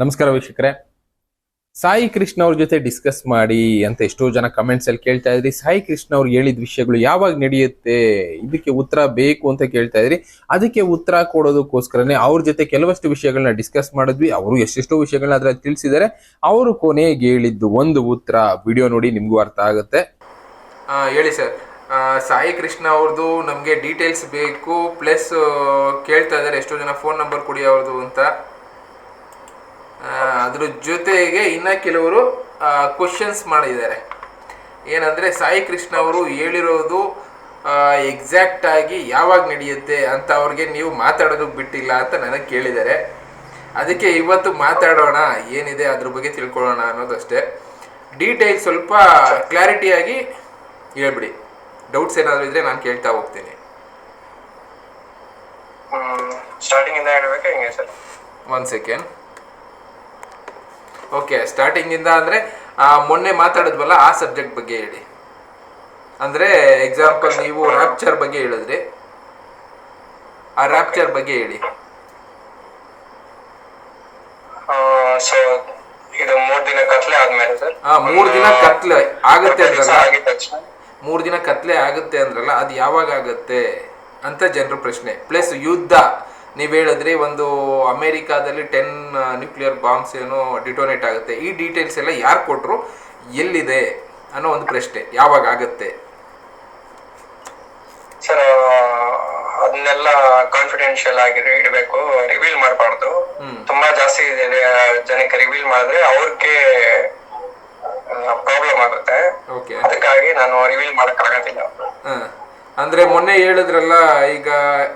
ನಮಸ್ಕಾರ ವೀಕ್ಷಕರೇ. ಸಾಯಿ ಕೃಷ್ಣ ಅವ್ರ ಜೊತೆ ಡಿಸ್ಕಸ್ ಮಾಡಿ ಅಂತ ಎಷ್ಟೋ ಜನ ಕಮೆಂಟ್ಸ್ ಅಲ್ಲಿ ಕೇಳ್ತಾ ಇದ್ರಿ. ಸಾಯಿ ಕೃಷ್ಣ ಅವ್ರು ಹೇಳಿದ ವಿಷಯಗಳು ಯಾವಾಗ ನಡೆಯುತ್ತೆ, ಇದಕ್ಕೆ ಉತ್ತರ ಬೇಕು ಅಂತ ಕೇಳ್ತಾ ಇದ್ರಿ. ಅದಕ್ಕೆ ಉತ್ತರ ಕೊಡೋದಕ್ಕೋಸ್ಕರನೇ ಅವ್ರ ಜೊತೆ ಕೆಲವಷ್ಟು ವಿಷಯಗಳನ್ನ ಡಿಸ್ಕಸ್ ಮಾಡಿದ್ವಿ. ಅವರು ಎಷ್ಟೆಷ್ಟೋ ವಿಷಯಗಳನ್ನ ಅದ್ರಲ್ಲಿ ತಿಳಿಸಿದ್ದಾರೆ. ಅವರು ಕೊನೆಗೆ ಹೇಳಿದ್ದು ಒಂದು ಉತ್ತರ. ವಿಡಿಯೋ ನೋಡಿ ನಿಮಗೂ ಅರ್ಥ ಆಗುತ್ತೆ. ಹೇಳಿ ಸರ್ ಸಾಯಿ ಕೃಷ್ಣ ಅವ್ರದ್ದು ನಮಗೆ ಡೀಟೇಲ್ಸ್ ಬೇಕು. ಪ್ಲಸ್ ಕೇಳ್ತಾ ಇದ್ದಾರೆ. ಎಷ್ಟೋ ಜನ ಫೋನ್ ನಂಬರ್ ಕೊಡಿ ಅವ್ರದ್ದು ಅಂತ. ಅದ್ರ ಜೊತೆಗೆ ಇನ್ನ ಕೆಲವರು ಕ್ವಶನ್ಸ್ ಮಾಡಿದ್ದಾರೆ. ಏನಂದ್ರೆ ಸಾಯಿ ಕೃಷ್ಣ ಅವರು ಹೇಳಿರೋದು ಎಕ್ಸಾಕ್ಟ್ ಆಗಿ ಯಾವಾಗ ನಡೆಯುತ್ತೆ ಅಂತ ಅವ್ರಿಗೆ ನೀವು ಮಾತಾಡೋದು ಬಿಟ್ಟಿಲ್ಲ ಅಂತ ನನಗೆ ಕೇಳಿದ್ದಾರೆ. ಅದಕ್ಕೆ ಇವತ್ತು ಮಾತಾಡೋಣ ಏನಿದೆ ಅದ್ರ ಬಗ್ಗೆ ತಿಳ್ಕೊಳ್ಳೋಣ ಅನ್ನೋದಷ್ಟೇ ಡೀಟೇಲ್ ಸ್ವಲ್ಪ ಕ್ಲಾರಿಟಿಯಾಗಿ ಹೇಳ್ಬಿಡಿ. ಡೌಟ್ಸ್ ಏನಾದರೂ ಇದ್ರೆ ನಾನು ಕೇಳ್ತಾ ಹೋಗ್ತೀನಿ. ಸ್ಟಾರ್ಟಿಂಗ್ ಇಂದ ಸರ್? ಒನ್ ಸೆಕೆಂಡ್ ಓಕೆ ಸ್ಟಾರ್ಟಿಂಗಿಂದ ಅಂದರೆ ಮೊನ್ನೆ ಮಾತಾಡಿದ್ವಲ್ಲ ಆ ಸಬ್ಜೆಕ್ಟ್ ಬಗ್ಗೆ ಹೇಳಿ. ಅಂದ್ರೆ ಎಕ್ಸಾಂಪಲ್ ನೀವು ರ್ಯಾಪ್ಚರ್ ಬಗ್ಗೆ ಹೇಳಿದ್ರಿ. ಆ ರ್ಯಾಪ್ಚರ್ ಬಗ್ಗೆ ಹೇಳಿ. ಸೊ ಇದು ಮೂರ್ ದಿನ ಕತ್ಲೆ ಆದ್ಮೇಲೆ ಸರ್. ಆ ಮೂರು ದಿನ ಕತ್ಲೆ ಆಗುತ್ತೆ ಅಂದ್ರಲ್ಲ? ಮೂರು ದಿನ ಕತ್ಲೆ ಆಗುತ್ತೆ ಅಂದ್ರಲ್ಲ ಅದು ಯಾವಾಗ ಆಗುತ್ತೆ ಅಂತ ಜನರ ಪ್ರಶ್ನೆ. ಪ್ಲಸ್ ಯುದ್ಧ. ನೀವು ಹೇಳಿದ್ರಿ ಒಂದು ಅಮೇರಿಕಾದಲ್ಲಿ ಟೆನ್ ನ್ಯೂಕ್ಲಿಯರ್ ಬಾಂಬ್ಸ್ ಏನೋ ಡಿಟೋನೇಟ್ ಆಗುತ್ತೆ. ಈ ಡೀಟೇಲ್ಸ್ ಎಲ್ಲ ಯಾರು ಕೊಟ್ಟರು ಎಲ್ಲಿದೆ ಅನ್ನೋ ಒಂದು ಪ್ರಶ್ನೆ. ಯಾವಾಗ ಆಗುತ್ತೆ? ಸರ್ ಅದನ್ನೆಲ್ಲ ಕಾನ್ಫಿಡೆನ್ಶಿಯಲ್ ಆಗಿ ಇಡಬೇಕು. ರಿವೀಲ್ ಮಾಡಬಾರ್ದು. ತುಂಬಾ ಜಾಸ್ತಿ ಜನಕ್ಕೆ ರಿವೀಲ್ ಮಾಡಿದ್ರೆ ಅವ್ರಿಗೆ ಪ್ರಾಬ್ಲಮ್ ಆಗುತ್ತೆ. ಓಕೆ ಅದಕ್ಕಾಗಿ ನಾನು ರಿವೀಲ್ ಮಾಡಕ್ ಆಗೋದಿಲ್ಲ ಅಂದ್ರೆ ಮೊನ್ನೆ ಹೇಳಿದ್ರಲ್ಲ ಈಗ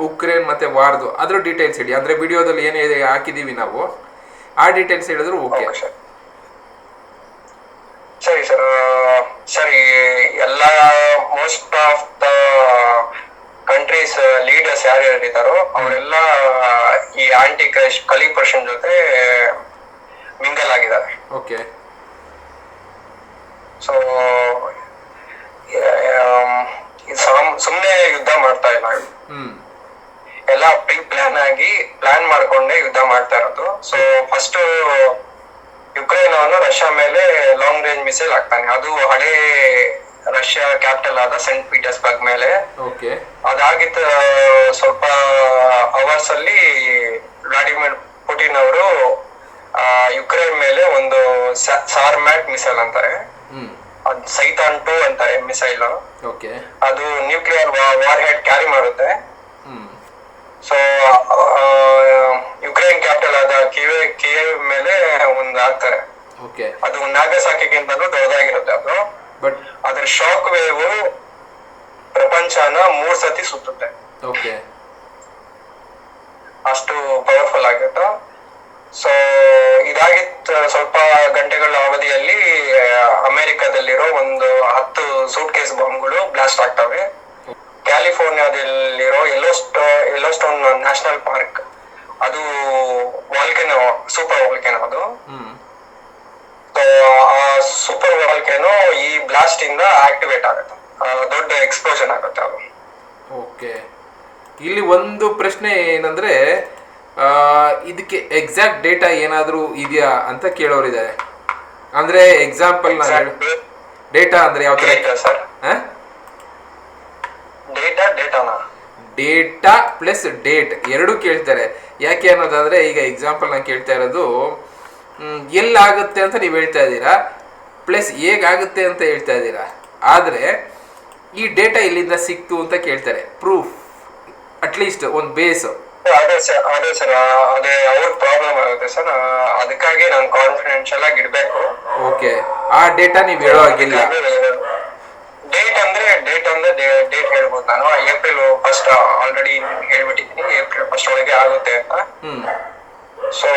ಉಕ್ರೇನ್ ಮತ್ತೆ ವಾರ್ದು ಅದ್ರ ಡೀಟೇಲ್ಸ್ ಹೇಳಿ. ಅಂದ್ರೆ ವಿಡಿಯೋದಲ್ಲಿ ಏನೇ ಹಾಕಿದೀವಿ ನಾವು ಆ ಡೀಟೇಲ್ಸ್ ಹೇಳಿದ್ರು ಓಕೆ. ಸರ್. ಸರಿ ಸರ್ ಎಲ್ಲ most of the countries leaders ಯಾರು ಹೇಳಿದಾರೋ ಅವರೆಲ್ಲ ಈ ಆಂಟಿ ಕ್ರೈಸ್ಟ್ ಕಲಿ ಪರ್ಸನ್ ಜೊತೆ ಮಿಂಗಲ್ ಆಗಿದ್ದಾರೆ. ಓಕೆ. ಸೊ ಸುಮ್ಮನೆ ಯುದ್ಧ ಮಾಡ್ತಾ ಇಲ್ಲ ಎಲ್ಲ ಪ್ರೀ ಪ್ಲಾನ್ ಆಗಿ ಪ್ಲಾನ್ ಮಾಡ್ಕೊಂಡೆ ಯುದ್ಧ ಮಾಡ್ತಾ ಇರೋದು. ಸೊ ಫಸ್ಟ್ ಯುಕ್ರೇನ್ ಅವನು ರಷ್ಯಾ ಮೇಲೆ ಲಾಂಗ್ ರೇಂಜ್ ಮಿಸೈಲ್ ಹಾಕ್ತಾನೆ. ಅದು ಹಳೆ ರಷ್ಯಾ ಕ್ಯಾಪಿಟಲ್ ಆದ ಸೆಂಟ್ ಪೀಟರ್ಸ್ಬರ್ಗ್ ಮೇಲೆ. ಅದಾಗಿದ್ದ ಸ್ವಲ್ಪ ಅವರ್ಸ್ ಅಲ್ಲಿ ವ್ಲಾಡಿಮಿರ್ ಪುಟಿನ್ ಅವರು ಯುಕ್ರೇನ್ ಮೇಲೆ ಒಂದು ಸಾರ್ಮ್ಯಾಟ್ ಮಿಸೈಲ್ ಅಂತಾರೆ. ಅದ್ ಸೈತಾನ್ ಟು ಅಂತಾರೆ ಮಿಸೈಲ್. ಓಕೆ. ಅದು ನ್ಯೂಕ್ಲಿಯರ್ ವಾರ್ ಹೆಡ್ ಕ್ಯಾರಿ ಮಾಡುತ್ತೆ. ಸೊ ಯುಕ್ರೇನ್ ಕ್ಯಾಪಿಟಲ್ ಆದ ಕಿವೆ ಕಿಯೇವ್ ಮೇಲೆ ಒಂದು ಹಾಕ್ತಾರೆ. ಓಕೆ. ಅದು ನಾಗಸಾಕಿಗಿಂತಲೂ ದೊಡ್ಡದಾಗಿರುತ್ತೆ ಅದು. ಬಟ್ ಅದ್ರ ಶಾಕ್ ವೇವ್ ಪ್ರಪಂಚನ ಮೂರ್ ಸತಿ ಸುತ್ತುತ್ತೆ. ಓಕೆ. ಅಷ್ಟು ಪವರ್ಫುಲ್ ಆಗಿರುತ್ತೆ? ಸೊ ಇದಾಗಿತ್ತು ಸ್ವಲ್ಪ ಗಂಟೆಗಳ ಅವಧಿಯಲ್ಲಿ ಅಮೆರಿಕದಲ್ಲಿರೋ ಒಂದು ಹತ್ತು ಸೂಟ್ ಕೇಸ್ ಬಾಂಬ್ಗಳು ಬ್ಲಾಸ್ಟ್ ಆಗ್ತವೆ ಕ್ಯಾಲಿಫೋರ್ನಿಯಾದಲ್ಲಿರೋ ಎಲ್ಲೋ ಎಲ್ಲೋ ಸ್ಟೋನ್ ನ್ಯಾಷನಲ್ ಪಾರ್ಕ್ ಅದು ವಾಲ್ಕೆನೋ ಸೂಪರ್ ವಾಲ್ಕೆನೋ ಅದು. ಆ ಸೂಪರ್ ವಾಲ್ಕೆನೋ ಈ ಬ್ಲಾಸ್ಟ್ ಇಂದ ಆಕ್ಟಿವೇಟ್ ಆಗುತ್ತೆ. ದೊಡ್ಡ ಎಕ್ಸ್ಪ್ಲೋಷನ್ ಆಗುತ್ತೆ ಅದು. ಓಕೆ ಇಲ್ಲಿ ಒಂದು ಪ್ರಶ್ನೆ ಏನಂದ್ರೆ ಇದಕ್ಕೆ ಎಕ್ಸಾಕ್ಟ್ ಡೇಟಾ ಏನಾದರೂ ಇದೆಯಾ ಅಂತ ಕೇಳೋರಿದ್ದಾರೆ ಅಂದ್ರೆ ಎಕ್ಸಾಂಪಲ್ ನಾನು ಡೇಟಾ ಅಂದ್ರೆ ಯಾವ ತರ? ಡೇಟಾ ಪ್ಲಸ್ ಡೇಟ್ ಎರಡು ಕೇಳ್ತಾರೆ. ಯಾಕೆ ಅನ್ನೋದಾದ್ರೆ ಈಗ ಎಕ್ಸಾಂಪಲ್ ನಾನು ಕೇಳ್ತಾ ಇರೋದು ಎಲ್ಲಾಗುತ್ತೆ ಅಂತ ನೀವು ಹೇಳ್ತಾ ಇದ್ದೀರಾ? ಪ್ಲಸ್ ಹೇಗಾಗುತ್ತೆ ಅಂತ ಹೇಳ್ತಾ ಇದ್ದೀರಾ? ಆದರೆ ಈ ಡೇಟಾ ಇಲ್ಲಿಂದ ಸಿಕ್ತು ಅಂತ ಕೇಳ್ತಾರೆ. ಪ್ರೂಫ್ ಅಟ್ಲೀಸ್ಟ್ ಒಂದು ಬೇಸ್ ಅದೇ ಸರ್ ಅದೇ ಸರ್ ಅದೇ ಅವ್ರ ಪ್ರಾಬ್ಲಮ್ ಆಗುತ್ತೆ ಸರ್ ಅದಕ್ಕಾಗಿ ನಾನು ಕಾನ್ಫಿಡೆನ್ಶಿಯಲ್ ಆಗಿ ಇಡಬೇಕು. ಓಕೆ ಆ ಡೇಟಾ ನೀವು ಹೇಳೋ ಹಾಗಿಲ್ಲ. ಡೇಟ್ ಅಂದ್ರೆ ಡೇಟ್ ಅಂದ್ರೆ ಡೇಟ್ ಹೇಳ್ಬೋದು ನಾನು. ಏಪ್ರಿಲ್ ಫಸ್ಟ್ ಆಲ್ರೆಡಿ ಹೇಳ್ಬಿಟ್ಟಿದ್ದೀನಿ. ಏಪ್ರಿಲ್ ಫಸ್ಟ್ ಒಳಗೆ ಆಗುತ್ತೆ ಅಂತ. ಸೊ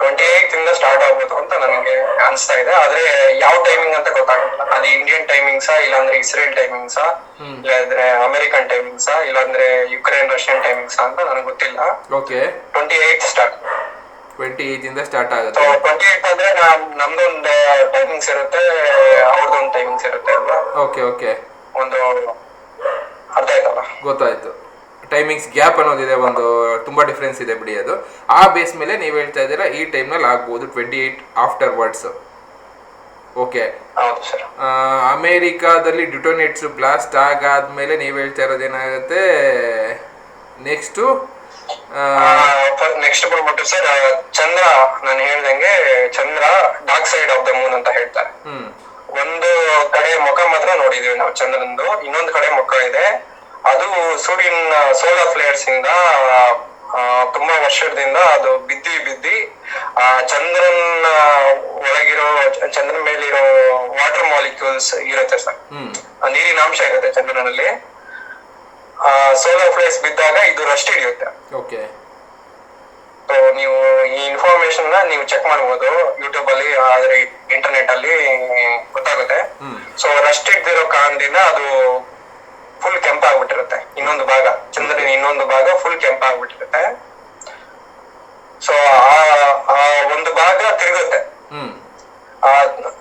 ಟ್ವೆಂಟಿ ಏಟ್ ಇಂದ ಸ್ಟಾರ್ಟ್ ಆಗ್ಬೋದು ಅಂತ ನನಗೆ ಅನಿಸ್ತಾ ಇದೆ. ಆದ್ರೆ ಯಾವ ಟೈಮಿಂಗ್ ಅಂತ ಗೊತ್ತಾಗಲ್ಲ ಅದು ಇಂಡಿಯನ್ ಟೈಮಿಂಗ್ಸಾ ಇಲ್ಲಾಂದ್ರೆ ಇಸ್ರೇಲ್ ಟೈಮಿಂಗ್ಸಾ. ಇಲ್ಲಾಂದ್ರೆ ಅಮೆರಿಕನ್ ಟೈಮಿಂಗ್ಸಾ ಇಲ್ಲಾಂದ್ರೆ ಯುಕ್ರೇನ್ ರಷ್ಯನ್ ಟೈಮಿಂಗ್ಸಾ ಅಂತ ನನಗೆ ಗೊತ್ತಿಲ್ಲ. Okay twenty eight start twenty ಇಂದ ಸ್ಟಾರ್ಟ್ ಆಗುತ್ತೆ. ಟ್ವೆಂಟಿ ಏಟ್ ಅಂದ್ರೆ ನಮ್ ನಮ್ದೊಂದು ಟೈಮಿಂಗ್ಸ್ ಇರುತ್ತೆ ಅವ್ರದ್ದೊಂದು ಟೈಮಿಂಗ್ಸ್ ಇರುತ್ತೆ ಅಲ್ವಾ? ಓಕೆ ಓಕೆ ಒಂದು ಅರ್ಥ ಆಯ್ತಲ್ಲ? ಗೊತ್ತಾಯ್ತು. ಟೈಮಿಂಗ್ಸ್ ಗ್ಯಾಪ್ ಅನ್ನೋದಿದೆ ಒಂದು ತುಂಬಾ ಡಿಫ್ರೆನ್ಸ್ ಇದೆ ಬಿಡಿ ಅದು. ಆ ಬೇಸ್ ಮೇಲೆ ನೀವು ಹೇಳ್ತಾ ಇದ್ದೀರಾ ಈ ಟೈಮ್ನಲ್ಲಿ ಆಗ್ಬೋದು twenty eight afterwards okay ಹೌದು ಸರ್ ಅಮೇರಿಕಾದಲ್ಲಿ ಡಿಟೋನೇಟ್ಸ್ ಬ್ಲಾಸ್ಟ್ ಆಗಾದ್ಮೇಲೆ ನೀವು ಹೇಳ್ತಾ ಇರೋದೇನಾಗುತ್ತೆ ನೆಕ್ಸ್ಟು ನೆಕ್ಸ್ಟ್ ಬಂದ್ಬಿಟ್ಟು ಸರ್ ಚಂದ್ರ ನಾನು ಹೇಳ್ದಂಗೆ ಚಂದ್ರ dark side of the moon ಅಂತ ಹೇಳ್ತಾರೆ. ಒಂದು ಕಡೆ ಮುಖ ಮಾತ್ರ ನೋಡಿದೀವಿ ನಾವು ಚಂದ್ರನದು ಇನ್ನೊಂದು ಕಡೆ ಮುಖ ಇದೆ. ಅದು ಸೂರ್ಯನ ಸೋಲಾರ್ ಫ್ಲೇಯರ್ಸ್ ಇಂದ ಆ, ತುಂಬಾ ವರ್ಷದಿಂದ ಅದು ಬಿದ್ದಿ ಬಿದ್ದಿ ಆ ಚಂದ್ರನ ಒಳಗಿರೋ ಚಂದ್ರನ ಮೇಲಿರೋ ವಾಟರ್ ಮಾಲಿಕ್ಯೂಲ್ಸ್ ಇರುತ್ತೆ ಸರ್. ನೀರಿನ ಅಂಶ ಇರುತ್ತೆ ಚಂದ್ರನಲ್ಲಿ. ಸೋಲಾರ್ ಫ್ಲೇಯರ್ಸ್ ಬಿದ್ದಾಗ ಇದು ರಸ್ಟ್ ಹಿಡಿಯುತ್ತೆ. ಓಕೆ ನೀವು ಈ ಇನ್ಫಾರ್ಮೇಶನ್ನ ನೀವು ಚೆಕ್ ಮಾಡಬಹುದು ಯೂಟ್ಯೂಬ್ ಅಲ್ಲಿ ಆದ್ರೆ ಇಂಟರ್ನೆಟ್ ಅಲ್ಲಿ ಗೊತ್ತಾಗುತ್ತೆ. ಸೊ ರಸ್ಟ್ ಹಿಡ್ದಿರೋ ಕಾರಣದಿಂದ ಅದು ಫುಲ್ ಕೆಂಪಾಗ್ಬಿಟ್ಟಿರುತ್ತೆ ಇನ್ನೊಂದು ಭಾಗ. ಚಂದ್ರನ ಇನ್ನೊಂದು ಭಾಗ ಫುಲ್ ಕೆಂಪಾಗ್ಬಿಟ್ಟಿರುತ್ತೆ ಸೊ ಆ ಒಂದು ಭಾಗ ತಿರುಗುತ್ತೆ.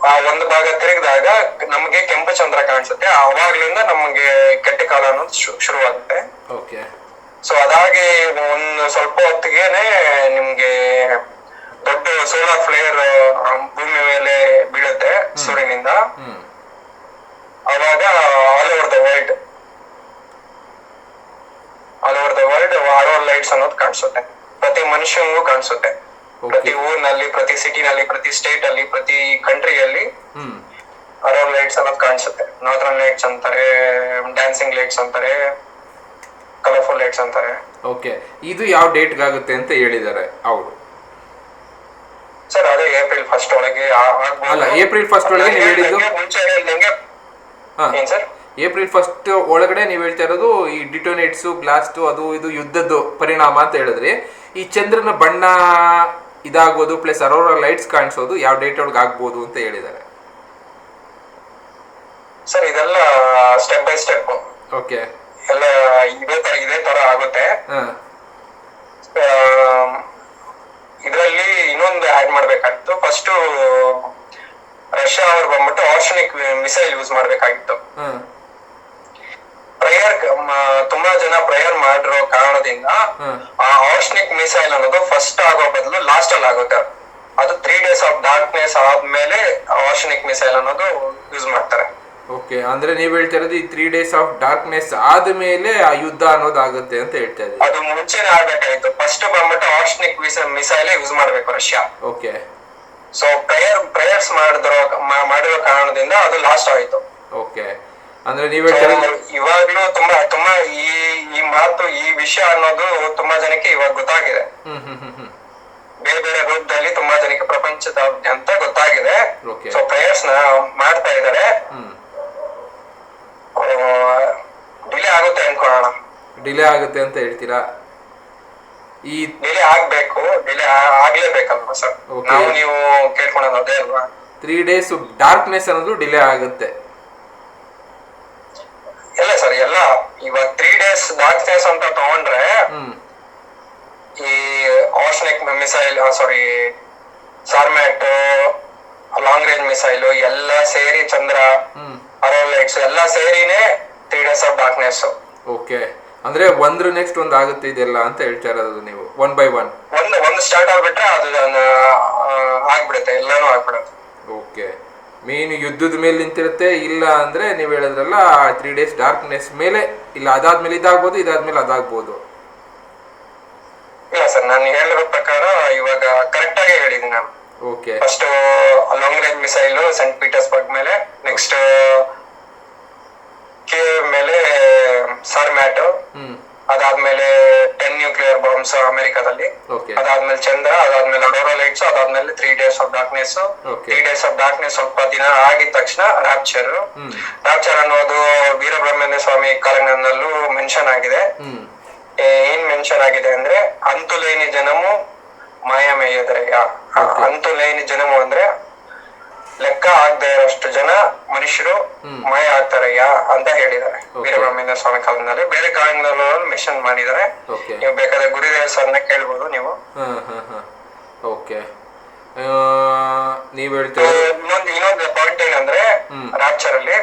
ಆ ಒಂದು ಭಾಗ ತಿರುಗಿದಾಗ ನಮಗೆ ಕೆಂಪು ಚಂದ್ರ ಕಾಣಿಸುತ್ತೆ. ಅವಾಗ್ಲಿಂದ ನಮಗೆ ಕೆಟ್ಟ ಕಾಲ ಅನ್ನೋದು ಶುರುವಾಗುತ್ತೆ. ಸೊ ಅದಾಗಿ ಒಂದು ಸ್ವಲ್ಪ ಹೊತ್ತಿಗೆನೆ ನಿಮ್ಗೆ ದೊಡ್ಡ ಸೋಲಾರ್ ಫ್ಲೇಯರ್ ಭೂಮಿ ಮೇಲೆ ಬೀಳುತ್ತೆ ಸೂರ್ಯನಿಂದ. ಅವಾಗ all over the world all over the world aurora lights ಅನ್ನೋದು ಕಾಣಿಸುತ್ತೆ. ಪ್ರತಿ ಮನುಷ್ಯನಿಗೂ ಕಾಣಿಸುತ್ತೆ. ಪ್ರತಿ ಊರಿನಲ್ಲಿ ಪ್ರತಿ ಸಿಟಿನಲ್ಲಿ ಪ್ರತಿ ಸ್ಟೇಟ್ ಅಲ್ಲಿ ಪ್ರತಿ ಕಂಟ್ರಿಯಲ್ಲಿ ಆರ್ ಲೈಟ್ಸ್ ಅನ್ನೋದು ಕಾಣಿಸುತ್ತೆ. ನಾರ್ಥನ್ ಲೈಟ್ಸ್ ಅಂತಾರೆ ಡ್ಯಾನ್ಸಿಂಗ್ ಲೈಟ್ಸ್ ಅಂತಾರೆ ಕಲರ್ಫುಲ್ ಲೈಟ್ಸ್ ಅಂತಾರೆ. ಓಕೆ ಇದು ಯಾವ ಡೇಟ್ ಆಗುತ್ತೆ ಅಂತ ಹೇಳಿದ್ದಾರೆ. ಅವರು ಸರ್ ಅದೇ ಏಪ್ರಿಲ್ ಫಸ್ಟ್ ಒಳಗೆ. ಅಲ್ಲ, ಏಪ್ರಿಲ್ ಫಸ್ಟ್ ಒಳಗೆ ಹೇಳಿದ್ದು? ಮುಂಚೆ ಹೇಳಿದಂಗೆ ಹಾ. ಏನ್ ಸರ್? ಏಪ್ರಿಲ್ ಫಸ್ಟ್ ಒಳಗಡೆ ನೀವು ಹೇಳ್ತಾ ಇರೋದು ಈ ಡಿಟೋನೇಟ್ಸು ಬ್ಲಾಸ್ಟು ಅದು ಇದು ಯುದ್ಧದ್ದು ಪರಿಣಾಮ ಅಂತ ಹೇಳಿದ್ರಿ. ಈ ಚಂದ್ರನ ಬಣ್ಣ ಇದಾಗೋದು ಪ್ಲಸ್ ಅರೋರ ಲೈಟ್ಸ್ ಕಾಣಿಸೋದು ಯಾವ ಡೇಟ್ ಒಳಗೆ ಆಗ್ಬೋದು ಅಂತ ಹೇಳಿದ್ದಾರೆ. ಸರ್ ಇದೆಲ್ಲ ಸ್ಟೆಪ್ ಬೈ ಸ್ಟೆಪ್ ಓಕೆ ಎಲ್ಲ ಇದೇ ತರ ಇದೇ ತರ ಆಗುತ್ತೆ. ಇದರಲ್ಲಿ ಇನ್ನೊಂದು ಆಡ್ ಮಾಡ್ಬೇಕಾಗಿತ್ತು. ಫಸ್ಟ್ ರಷ್ಯಾ ಅವ್ರು ಬಂದ್ಬಿಟ್ಟು ಆರ್ಸನಿಕ್ ಮಿಸೈಲ್ ಯೂಸ್ ಮಾಡ್ಬೇಕಾಗಿತ್ತು. ತುಂಬಾ ಜನ ಪ್ರೇಯರ್ ಮಾಡಿರೋ ಕಾರಣದಿಂದ ಆ ಆರ್ಶನಿಕ್ ಮಿಸೈಲ್ ಅನ್ನೋದು ಫಸ್ಟ್ ಆಗೋ ಬದಲು ಲಾಸ್ಟ್ ಅಲ್ಲಿ ಆಗುತ್ತೆ. ಅದು ತ್ರೀ ಡೇಸ್ ಆಫ್ ಡಾರ್ಕ್ನೆಸ್ ಆದ್ಮೇಲೆ ಆರ್ಶನಿಕ್ ಮಿಸೈಲ್ ಅನ್ನೋದು ಯೂಸ್ ಮಾಡ್ತಾರೆ. ಓಕೆ ಅಂದ್ರೆ ನೀವ್ ಹೇಳ್ತಾ ಇರೋದು ಈ ತ್ರೀ ಡೇಸ್ ಆಫ್ ಡಾರ್ಕ್ನೆಸ್ ಆದ್ಮೇಲೆ ಆ ಯುದ್ಧ ಅನ್ನೋದಾಗುತ್ತೆ ಅಂತ ಹೇಳ್ತಾ ಇದ್ದೀವಿ ಅದು ಮುಂಚೆನೆ ಆಗ್ಬೇಕಾಯ್ತು ಫಸ್ಟ್ ಬಂದ್ಬಿಟ್ಟು ಆರ್ಷ್ನಿಕ್ ಮಿಸೈಲ್ ಯೂಸ್ ಮಾಡ್ಬೇಕು Russia okay so prayer prayers ಮಾಡಿರೋ ಮಾಡಿರೋ ಕಾರಣದಿಂದ ಅದು ಲಾಸ್ಟ್ ಆಯ್ತು. ಓಕೆ ಅಂದ್ರೆ ನೀವು ಇವಾಗ್ಲೂ ತುಂಬಾ ತುಂಬಾ ಈ ಈ ಮಾತು ಈ ವಿಷಯ ಅನ್ನೋದು ತುಂಬಾ ಜನಕ್ಕೆ ಇವಾಗ ಗೊತ್ತಾಗಿದೆ. ಬೇರೆ ಬೇರೆ ರೂಪದಲ್ಲಿ ತುಂಬಾ ಜನಕ್ಕೆ ಪ್ರಪಂಚದ ಅಂತ ಗೊತ್ತಾಗಿದೆ ಸೊ ಪ್ರಯರ್ಸ್ನ ಮಾಡ್ತಾ ಇದ್ದಾರೆ. ಡಿಲೇ ಆಗುತ್ತೆ ಅನ್ಕೊಳ್ಳೋಣ. ಡಿಲೇ ಆಗುತ್ತೆ ಅಂತ ಹೇಳ್ತೀರಾ? ಈ ಡಿಲೇ ಆಗ್ಬೇಕು ಡಿಲೇ ಆಗ್ಲೇಬೇಕಲ್ವಾ ಸರ್? ನಾವು ನೀವು ಕೇಳ್ಕೊಳೋದು ಅದೇ ಅಲ್ವಾ? ತ್ರೀ ಡೇಸ್ ಡಾರ್ಕ್ನೆಸ್ ಅನ್ನೋದು ಡಿಲೇ ಆಗುತ್ತೆ. ಇಲ್ಲ ಸರ್ ಎಲ್ಲ ಇವಾಗ ತ್ರೀ ಡೇಸ್ ಡಾರ್ಕ್ನೆಸ್ ಅಂತ ತಗೊಂಡ್ರೆ ಈ Oreshnik missile sorry Sarmat long range missile ಎಲ್ಲ ಸೇರಿ ಚಂದ್ರ ಅರೋಲೈಟ್ಸ್ ಲೈಟ್ಸ್ ಎಲ್ಲ ಸೇರಿನೇ three days of darkness okay ಅಂದ್ರೆ ಒಂದ್ರ ನೆಕ್ಸ್ಟ್ ಒಂದ್ ಆಗುತ್ತೆ ಇದೆಲ್ಲ ಅಂತ ಹೇಳ್ತಾ ಇರೋದು ನೀವು ಒನ್ ಬೈ ಒನ್ ಒಂದ್ ಒಂದು ಸ್ಟಾರ್ಟ್ ಆಗ್ಬಿಟ್ರೆ ಅದು ಆಗ್ಬಿಡುತ್ತೆ ಎಲ್ಲಾನು ಆಗ್ಬಿಡುತ್ತೆ. ಓಕೆ ಮೇನ್ ಯುದ್ಧದ ಮೇಲೆ ನಿಂತಿರುತ್ತೆ. ಇಲ್ಲ ಅಂದ್ರೆ ನೀವು ಹೇಳಿದ್ರಲ್ಲ ತ್ರೀ ಡೇಸ್ ಡಾರ್ಕ್ನೆಸ್ ಮೇಲೆ ಇಲ್ಲ ಅದಾದ್ಮೇಲೆ ಇದಾಗ್ಬೋದು ಇದಾದ್ಮೇಲೆ ಅದಾಗ್ಬೋದು. ಇಲ್ಲ ಸರ್ ನಾನು ಹೇಳಿರೋ ಪ್ರಕಾರ ಇವಾಗ ಕರೆಕ್ಟ್ ಆಗಿ ಹೇಳಿದ್ದೀನಿ ನಾನು. Okay first long range missile Saint Petersburg ಮೇಲೆ ನೆಕ್ಸ್ಟ್ ಕೆ ಮೇಲೆ ಸಾರ್ಮ್ಯಾಟ್ ಹ್ಮ್. ಅದಾದ್ಮೇಲೆ ಟೆನ್ ನ್ಯೂಕ್ಲಿಯರ್ ಬಾಂಬ್ಸ್ ಅಮೆರಿಕಾದಲ್ಲಿ. ಅದಾದ್ಮೇಲೆ ಚಂದ್ರ ಅದಾದ್ಮೇಲೆ ಅಡೋರಾ ಲೈಟ್ಸ್ ಅದಾದ್ಮೇಲೆ three days of darkness. Three days of darkness ಸ್ವಲ್ಪ ದಿನ ಆಗಿದ ತಕ್ಷಣ ರಾಪ್ಚರ್ ರಾಪ್ಚರ್ ಅನ್ನೋದು ವೀರಬ್ರಹ್ಮಣ್ಯ ಸ್ವಾಮಿ ಕಾಲನಲ್ಲೂ ಮೆನ್ಷನ್ ಆಗಿದೆ. ಏನ್ ಮೆನ್ಷನ್ ಆಗಿದೆ ಅಂದ್ರೆ ಅಂತುಲೇನಿ ಜನಮು ಮಾಯಮೇಯದರಯ್ಯ ಅಂತುಲೈನಿ ಅಂತುಲೇನಿ ಜನಮು ಅಂದ್ರೆ ಲೆಕ್ಕ ಆಗದೆ ಇರೋಷ್ಟು ಜನ ಮನುಷ್ಯರು ಮಾಯ ಆಗ್ತಾರೆ ಯಾ ಅಂತ ಹೇಳಿದ್ದಾರೆ. ಬೇರೆ ವೀರಬ್ರಹ್ಮಣ್ಯ ಸ್ವಾಮಿ ಕಾಲದಲ್ಲಿ ಬೇರೆ ಕಾಲದಲ್ಲೂ ಮೆನ್ಷನ್ ಮಾಡಿದ್ದಾರೆ. ನೀವು ಬೇಕಾದ್ರೆ ಗುರುದೇವ್ ಸರ್ನ ಕೇಳ್ಬೋದು ನೀವು. ಓಕೆ ನೀವು ಆ, ಇನ್ನೊಂದು ಇನ್ನೊಂದು ಪಾಯಿಂಟ್ ಏನಂದ್ರೆ ರಾಚರಲ್ಲಿ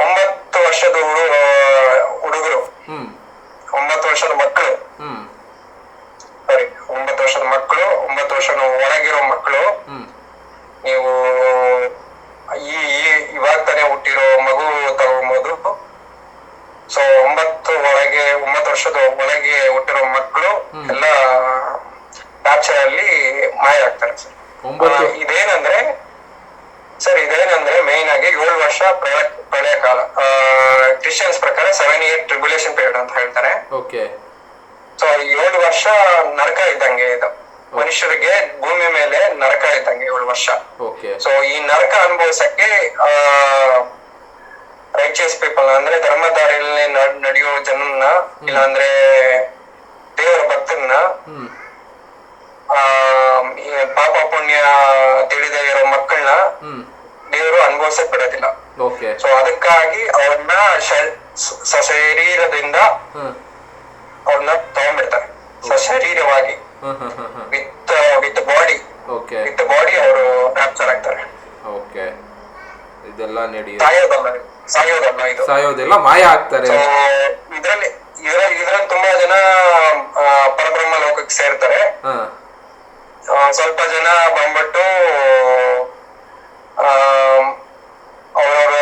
ಒಂಬತ್ತು ವರ್ಷದ ಹ್ಮ್ ಆ, ಒಂಬತ್ತು ವರ್ಷದ ಮಕ್ಕಳು. ಸಾರಿ ಒಂಬತ್ತು ವರ್ಷದ ಮಕ್ಕಳು ಒಂಬತ್ತು ವರ್ಷದ ಒಳಗಿರೋ ಮಕ್ಕಳು. ನೀವು ಈ ಈ- ಇವಾಗ ತಾನೇ ಹುಟ್ಟಿರೋ ಮಗು ತಗೊಬೋದು ಸೊ ಒಂಬತ್ತು ಒಳಗೆ ಒಂಬತ್ತು ವರ್ಷದ ಒಳಗೆ ಹುಟ್ಟಿರೋ ಮಕ್ಕಳು ಎಲ್ಲ ಕ್ಯಾಪ್ಚರ್ ಅಲ್ಲಿ ಮಾಯ ಆಗ್ತಾರೆ ಸರ್ ಒಂಬತ್ತು ಆ, ಇದೇನಂದ್ರೆ ಸರ್ ಇದೇನಂದ್ರೆ ಮೇನ್ ಆಗಿ ಏಳು ವರ್ಷ ಪ್ರಳಯ ಪ್ರಳಯ ಕಾಲ ಕ್ರಿಶ್ಚಿಯನ್ಸ್ ಪ್ರಕಾರ ಸೆವೆನ್ ಇಯರ್ ಟ್ರಿಬ್ಯುಲೇಷನ್ ಪೀರಿಯಡ್ ಅಂತ ಹೇಳ್ತಾರೆ ಓಕೆ ಸೊ ಏಳು ವರ್ಷ ನರಕ ಇದ್ದಂಗೆ ಇದು. ಮನುಷ್ಯರಿಗೆ ಭೂಮಿ ಮೇಲೆ ನರಕ ಇದ್ದಂಗೆ ಏಳು ವರ್ಷ. ಸೊ ಈ ನರಕ ಅನುಭವಿಸಕ್ಕೆ ರೈಚಿಯಸ್ ಪೀಪಲ್ ಅಂದ್ರೆ ಧರ್ಮದಾರಿಯಲ್ಲಿ ನಡೆಯುವ ನಡೆಯೋ ಜನನ್ನ ಇಲ್ಲಾಂದ್ರೆ ದೇವರ ಭಕ್ತರನ್ನ ಆ ಪಾಪ ಪುಣ್ಯ ತಿಳಿದೇ ಇರೋ ಮಕ್ಕಳನ್ನ ದೇವರು ಅನುಭವಿಸಕ್ ಬಿಡೋದಿಲ್ಲ ಸೊ ಅದಕ್ಕಾಗಿ ಅವ್ರನ್ನ ಸಶರೀರದಿಂದ ಅವ್ರನ್ನ ತಗೊಂಡ್ಬಿಡ್ತಾರೆ. ಸಶರೀರವಾಗಿ with with body okay with body ಅವರು ಕ್ಯಾಪ್ಚರ್ ಆಗ್ತಾರೆ ಓಕೆ ಇದೆಲ್ಲ ನಡೆಯುತ್ತೆ ಸಾಯೋದಲ್ಲ. ಸಾಯೋದಲ್ಲ ಇದು. ಸಾಯೋದೆಲ್ಲ ಮಾಯ ಆಗ್ತಾರೆ. ಇದರಲ್ಲಿ ಇದ್ರಲ್ಲಿ ಇದ್ರ ಇದ್ರಲ್ಲಿ ತುಂಬಾ ಜನ ಪರಬ್ರಹ್ಮ ಲೋಕಕ್ಕೆ ಸೇರ್ತಾರೆ. ಸ್ವಲ್ಪ ಜನ ಬಂದ್ಬಿಟ್ಟು ಅವ್ರವ್ರ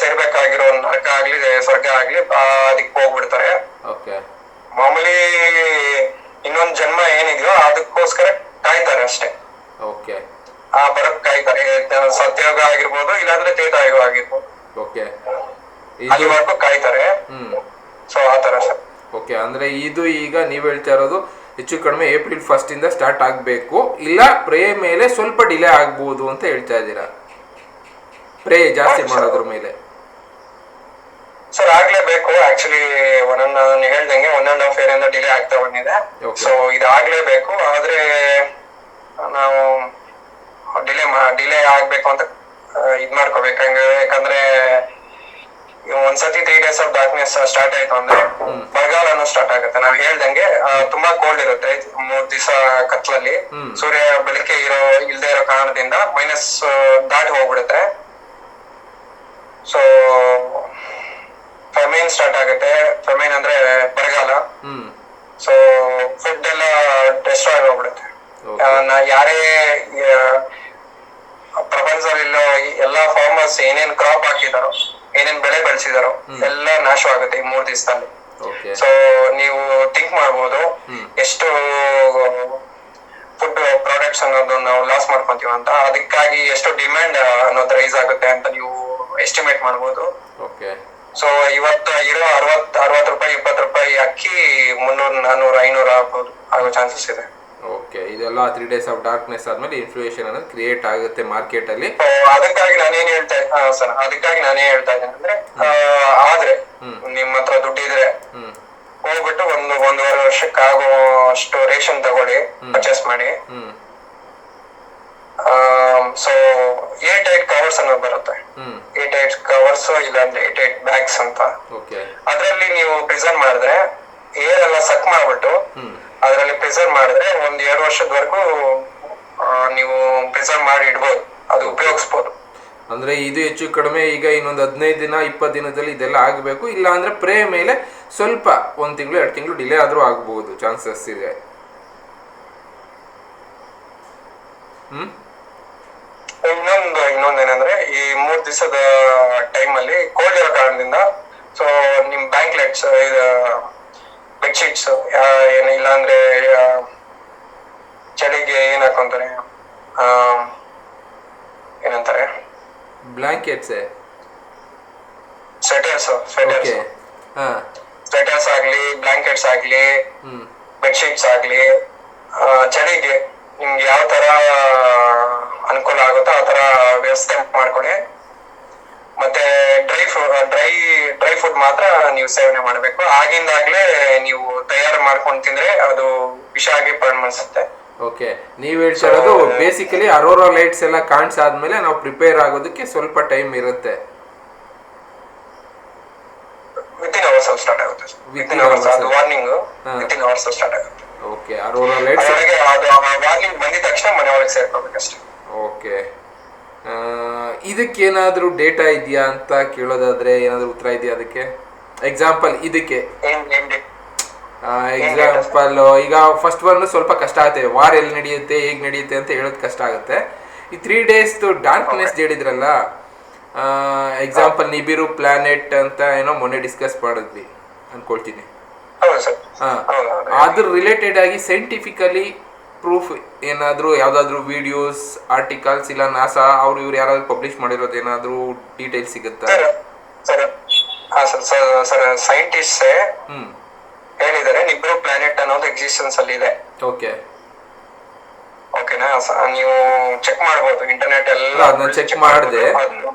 ಸೇರ್ಬೇಕಾಗಿರೋ ನರಕ ಆಗ್ಲಿ ಸ್ವರ್ಗ ಆಗ್ಲಿ ಅದಕ್ಕೆ ಹೋಗ್ಬಿಡ್ತಾರೆ. ಓಕೆ ಮಾಮೂಲಿ ಇನ್ನೊಂದ್ ಜನ್ಮ ಏನಿದೆಯೋ ಅದಕ್ಕೋಸ್ಕರ ಕಾಯ್ತಾರೆ ಅಷ್ಟೇ. ಓಕೆ. ಆ ಬರಕ್ ಕಾಯ್ತಾರೆ ಸತ್ಯೋಗ ಆಗಿರ್ಬೋದು ಇಲ್ಲಾಂದ್ರೆ ತೇತಾಯೋಗ ಆಗಿರ್ಬೋದು. ಓಕೆ. ಅಲ್ಲಿವರೆಗೂ ಕಾಯ್ತಾರೆ. ಸೊ ಆತರ ತರ ಸರ್. ಓಕೆ ಅಂದ್ರೆ ಇದು ಈಗ ನೀವ್ ಹೇಳ್ತಾ ಇರೋದು ಹೆಚ್ಚು ಕಡಿಮೆ ಏಪ್ರಿಲ್ ಫಸ್ಟ್ ಇಂದ ಸ್ಟಾರ್ಟ್ ಆಗ್ಬೇಕು. ಇಲ್ಲ ಪ್ರೇ ಮೇಲೆ ಸ್ವಲ್ಪ ಡಿಲೇ ಆಗ್ಬೋದು ಅಂತ ಹೇಳ್ತಾ ಇದ್ದೀರಾ? ಪ್ರೇ ಜಾಸ್ತಿ ಮಾಡೋದ್ರ ಮೇಲೆ. ಸರ್ ಆಗ್ಲೇಬೇಕು. ಆಕ್ಚುಲಿ ಒಂದೊಂದು ನಾನು ಹೇಳ್ದಂಗೆ ಒನ್ ಅಂಡ್ ಹಾಫ್ ಇಯರ್ ಇಂದ ಡಿಲೇ ಆಗ್ತಾ ಬಂದಿದೆ. ಸೊ ಇದಾಗ್ಲೇಬೇಕು ಆದ್ರೆ ನಾವು ಡಿಲೇ ಡಿಲೇ ಆಗ್ಬೇಕು ಅಂತ ಇದ್ ಮಾಡ್ಕೋಬೇಕು. ಹಂಗ ಯಾಕಂದ್ರೆ ಒಂದ್ಸತಿ three days of darkness start ಆಯ್ತು ಅಂದ್ರೆ ಬರಗಾಲನು ಸ್ಟಾರ್ಟ್ ಆಗುತ್ತೆ. ನಾವು ಹೇಳ್ದಂಗೆ ತುಂಬಾ ಕೋಲ್ಡ್ ಇರುತ್ತೆ. ಮೂರ್ ದಿವಸ ಕತ್ಲಲ್ಲಿ. ಸೂರ್ಯ ಬೆಳಿಗ್ಗೆ ಇರೋ ಇಲ್ದೇ ಇರೋ ಕಾರಣದಿಂದ ಮೈನಸ್ ದಾಟಿ ಹೋಗ್ಬಿಡುತ್ತೆ. ಸೊ ಫೆಮೈನ್ ಸ್ಟಾರ್ಟ್ ಆಗುತ್ತೆ. ಫೆಮೈನ್ ಅಂದ್ರೆ ಬರಗಾಲ. ಸೊ ಫುಡ್ ಎಲ್ಲ ಡೆಸ್ಟ್ರಾಯ್ ಆಗ್ಬಿಡುತ್ತೆ. ಯಾರೇ ಪ್ರಪಂಚದಲ್ಲಿ ಎಲ್ಲಾ ಫಾರ್ಮರ್ಸ್ ಏನೇನ್ ಕ್ರಾಪ್ ಹಾಕಿದಾರೋ ಏನೇನ್ ಬೆಳೆ ಬೆಳೆಸಿದಾರೋ ಎಲ್ಲ ನಾಶವಾಗುತ್ತೆ ಈ ಮೂರ್ ದಿವಸದಲ್ಲಿ. ಸೊ ನೀವು ಥಿಂಕ್ ಮಾಡ್ಬೋದು. ಎಷ್ಟು ಫುಡ್ ಪ್ರಾಡಕ್ಟ್ಸ್ ಅನ್ನೋದು ನಾವು ಲಾಸ್ ಮಾಡ್ಕೊಂತೀವಿ ಅಂತ. ಅದಕ್ಕಾಗಿ ಎಷ್ಟು ಡಿಮ್ಯಾಂಡ್ ಅನ್ನೋದು ರೈಸ್ ಆಗುತ್ತೆ ಅಂತ ನೀವು ಎಸ್ಟಿಮೇಟ್ ಮಾಡ್ಬೋದು. ಸೊ ಇವತ್ತು ಇರೋ ಅರವತ್ ಅರವತ್ ರೂಪಾಯಿ ಇಪ್ಪತ್ತು ರೂಪಾಯಿ ಅಕ್ಕಿ ಮುನ್ನೂರ್ ನಾನೂರ್ ಐನೂರ್ ಆಗ್ಬೋದು ಆಗೋ ಚಾನ್ಸಸ್ ಇದೆ. ಓಕೆ ಇದೆಲ್ಲ ತ್ರೀ ಡೇಸ್ ಆಫ್ ಡಾರ್ಕ್ನೆಸ್ ಆದ್ಮೇಲೆ ಇನ್ಫ್ಲೂಯೇಷನ್ ಅನ್ನೋದು ಕ್ರಿಯೇಟ್ ಆಗುತ್ತೆ ಮಾರ್ಕೆಟ್ ಅಲ್ಲಿ. ಅದಕ್ಕಾಗಿ ನಾನೇನ್ ಹೇಳ್ತಾ ಸರ್ ಅದಕ್ಕಾಗಿ ನಾನೇ ಹೇಳ್ತಾ ಇದ್ದೇನೆ. ಅಂದ್ರೆ ಆದ್ರೆ ನಿಮ್ಮ ಹತ್ರ ದುಡ್ಡಿದ್ರೆ ಹೋಗ್ಬಿಟ್ಟು ಒಂದು ಒಂದೂವರೆ ವರ್ಷಕ್ಕಾಗೋ ಅಷ್ಟು ರೇಷನ್ ತಗೊಳ್ಳಿ ಪರ್ಚೇಸ್ ಮಾಡಿ. Hmm. So eight eight covers ಅನ್ನೋ ಬರುತ್ತೆ. ಏಟ್ ಏಟ್ ಕವರ್ಸ್ ಇಲ್ಲಾಂದ್ರೆ ಏಟ್ ಏಟ್ ಬ್ಯಾಗ್ಸ್ ಅಂತ. ಓಕೆ ಅದ್ರಲ್ಲಿ ನೀವು ಪ್ರಿಸರ್ವ್ ಮಾಡಿದ್ರೆ ಏರ್ ಎಲ್ಲ ಸಕ್ ಮಾಡ್ಬಿಟ್ಟು ಅದರಲ್ಲಿ ಅದ್ರಲ್ಲಿ ಪ್ರಿಸರ್ವ್ ಮಾಡಿದ್ರೆ ಒಂದ್ ಎರಡು ವರ್ಷದವರೆಗೂ ನೀವು ಪ್ರಿಸರ್ವ್ ಮಾಡಿ ಇಡ್ಬೋದು. ಅದು ಉಪಯೋಗಿಸ್ಬೋದು. ಅಂದ್ರೆ ಇದು ಹೆಚ್ಚು ಕಡಿಮೆ ಈಗ ಇನ್ನೊಂದು ಹದಿನೈದು ದಿನ ಇಪ್ಪತ್ತು ದಿನದಲ್ಲಿ ಇದೆಲ್ಲ ಆಗಬೇಕು. ಇಲ್ಲ ಅಂದ್ರೆ ಪ್ರೇ ಮೇಲೆ ಸ್ವಲ್ಪ ಒಂದು ತಿಂಗಳು ಎರಡು ತಿಂಗಳು ಡಿಲೇ ಆದರೂ ಆಗಬಹುದು ಚಾನ್ಸಸ್ ಇದೆ. ಹ್ಮ್? ಇನ್ನೊಂದು ಏನಂದ್ರೆ ಈ ಮೂರ್ ದಿವಸದ ಟೈಮ್ ಅಲ್ಲಿ ಕೋಲ್ಡ್ ಇರೋ ಕಾರಣದಿಂದ ಸೊ ನಿಮ್ ಬ್ಯಾಂಕ್ ಲೆಟ್ಸ್ ಬೆಡ್ಶೀಟ್ಸ್ ಏನ್ ಇಲ್ಲ ಅಂದ್ರೆ ಚಳಿಗೆ ಏನ್ ಹಾಕೊಂತಾರೆ ಆ, ಏನಂತಾರೆ? ಬ್ಲಾಂಕೆಟ್ಸ್ ಸ್ವೆಟರ್ಸ್ ಸ್ವೆಟರ್ಸ್ ಸ್ವೆಟರ್ಸ್ ಆಗ್ಲಿ ಬ್ಲಾಂಕೆಟ್ಸ್ ಆಗ್ಲಿ ಬೆಡ್ಶೀಟ್ಸ್ ಆಗ್ಲಿ ಚಳಿಗೆ ನಿಮ್ಗೆ ಯಾವ ತರ ಅನುಕೂಲ ಆಗುತ್ತೋ ಆ ತರ ವ್ಯವಸ್ಥೆ ಮಾಡ್ಕೊಡಿ. ಮತ್ತೆ ಡ್ರೈ ಡ್ರೈ ಡ್ರೈ ಫುಡ್ ಮಾತ್ರ ನೀವು ಸೇವನೆ ಮಾಡಬೇಕು. ಆಗಿಂದಾಗ್ಲೇ ನೀವು ತಯಾರು ಮಾಡ್ಕೊಂಡು ತಿಂದ್ರೆ ಅದು ವಿಷ ಆಗಿ ಪರಿಣಮಿಸುತ್ತೆ ಓಕೆ ನೀವು ಹೇಳ್ತಿರೋದು ಬೇಸಿಕಲಿ ಅರೋರಾ ಲೈಟ್ಸ್ ಎಲ್ಲ ಕಾಣಿಸಾದ್ಮೇಲೆ ನಾವು ಪ್ರಿಪೇರ್ ಆಗೋದಕ್ಕೆ ಸ್ವಲ್ಪ ಟೈಮ್ ಇರುತ್ತೆ. ವಿತ್ ಇನ್ ಅವರ್ಸ್ ಸ್ಟಾರ್ಟ್ ಆಗುತ್ತೆ. ಅವರ್ಸ್ ಅದು ವಾರ್ನಿಂಗ್ ಅವರ್ಸ್ ಸ್ಟಾರ್ಟ್ ಆಗುತ್ತೆ. ಓಕೆ ಅರೋರಾ ಲೈಟ್ಸ್ ಅದು ವಾರ್ನಿಂಗ್ ಬಂದಿದ ತಕ್ಷಣ ಮನೆ ಒಳಗೆ ಸೇರ್ಕೋಬೇಕಷ್ಟೇ. ಓಕೆ. ಇದಕ್ಕೇನಾದರೂ ಡೇಟಾ ಇದೆಯಾ ಅಂತ ಕೇಳೋದಾದ್ರೆ ಏನಾದರೂ ಉತ್ತರ ಇದೆಯಾ ಅದಕ್ಕೆ? ಎಕ್ಸಾಂಪಲ್ ಇದಕ್ಕೆ. ಎಕ್ಸಾಂಪಲ್ ಈಗ ಫಸ್ಟ್ ಒನ್ ಸ್ವಲ್ಪ ಕಷ್ಟ ಆಗುತ್ತೆ. ವಾರ್ ಎಲ್ಲಿ ನಡೆಯುತ್ತೆ ಹೇಗೆ ನಡೆಯುತ್ತೆ ಅಂತ ಹೇಳೋದು ಕಷ್ಟ ಆಗುತ್ತೆ. ಈ ತ್ರೀ ಡೇಸ್ ಡಾರ್ಕ್ನೆಸ್ ಹೇಳಿದ್ರಲ್ಲ ಎಕ್ಸಾಂಪಲ್ ನಿಬಿರು ಪ್ಲಾನೆಟ್ ಅಂತ ಏನೋ ಮೊನ್ನೆ ಡಿಸ್ಕಸ್ ಮಾಡಿದ್ವಿ. ಅನ್ಕೊಳ್ತೀನಿ. ಅದ್ರ ರಿಲೇಟೆಡ್ ಆಗಿ ಸೈಂಟಿಫಿಕಲಿ ಪ್ರೂಫ್ ಏನಾದರೂ ಯಾವುದಾದ್ರೂ ವಿಡಿಯೋಸ್ ಆರ್ಟಿಕಲ್ಸ್ ಇಲ್ಲ ನಾಸಾ ಅವ್ರು ಇವ್ರು ಯಾರಾದ್ರೂ ಪಬ್ಲಿಷ್ ಮಾಡಿರೋದು ಏನಾದರೂ ಡೀಟೇಲ್ಸ್ ಸಿಗುತ್ತಾ? Sir sir scientist hmm. ಹೇಳಿದ್ದಾರೆ ನಿಬ್ರು ಪ್ಲಾನೆಟ್ ಅನ್ನೋದು ಎಕ್ಸಿಸ್ಟೆನ್ಸ್ ಅಲ್ಲಿ ಇದೆ. ಓಕೆ ಓಕೆನಾ ಸ- ನೀವು ಚೆಕ್ ಮಾಡ್ಬೋದು ಇಂಟರ್ನೆಟ್ ಎಲ್ಲ ಚೆಕ್ ಅದ್ನ check ಮಾಡ್ದೆ.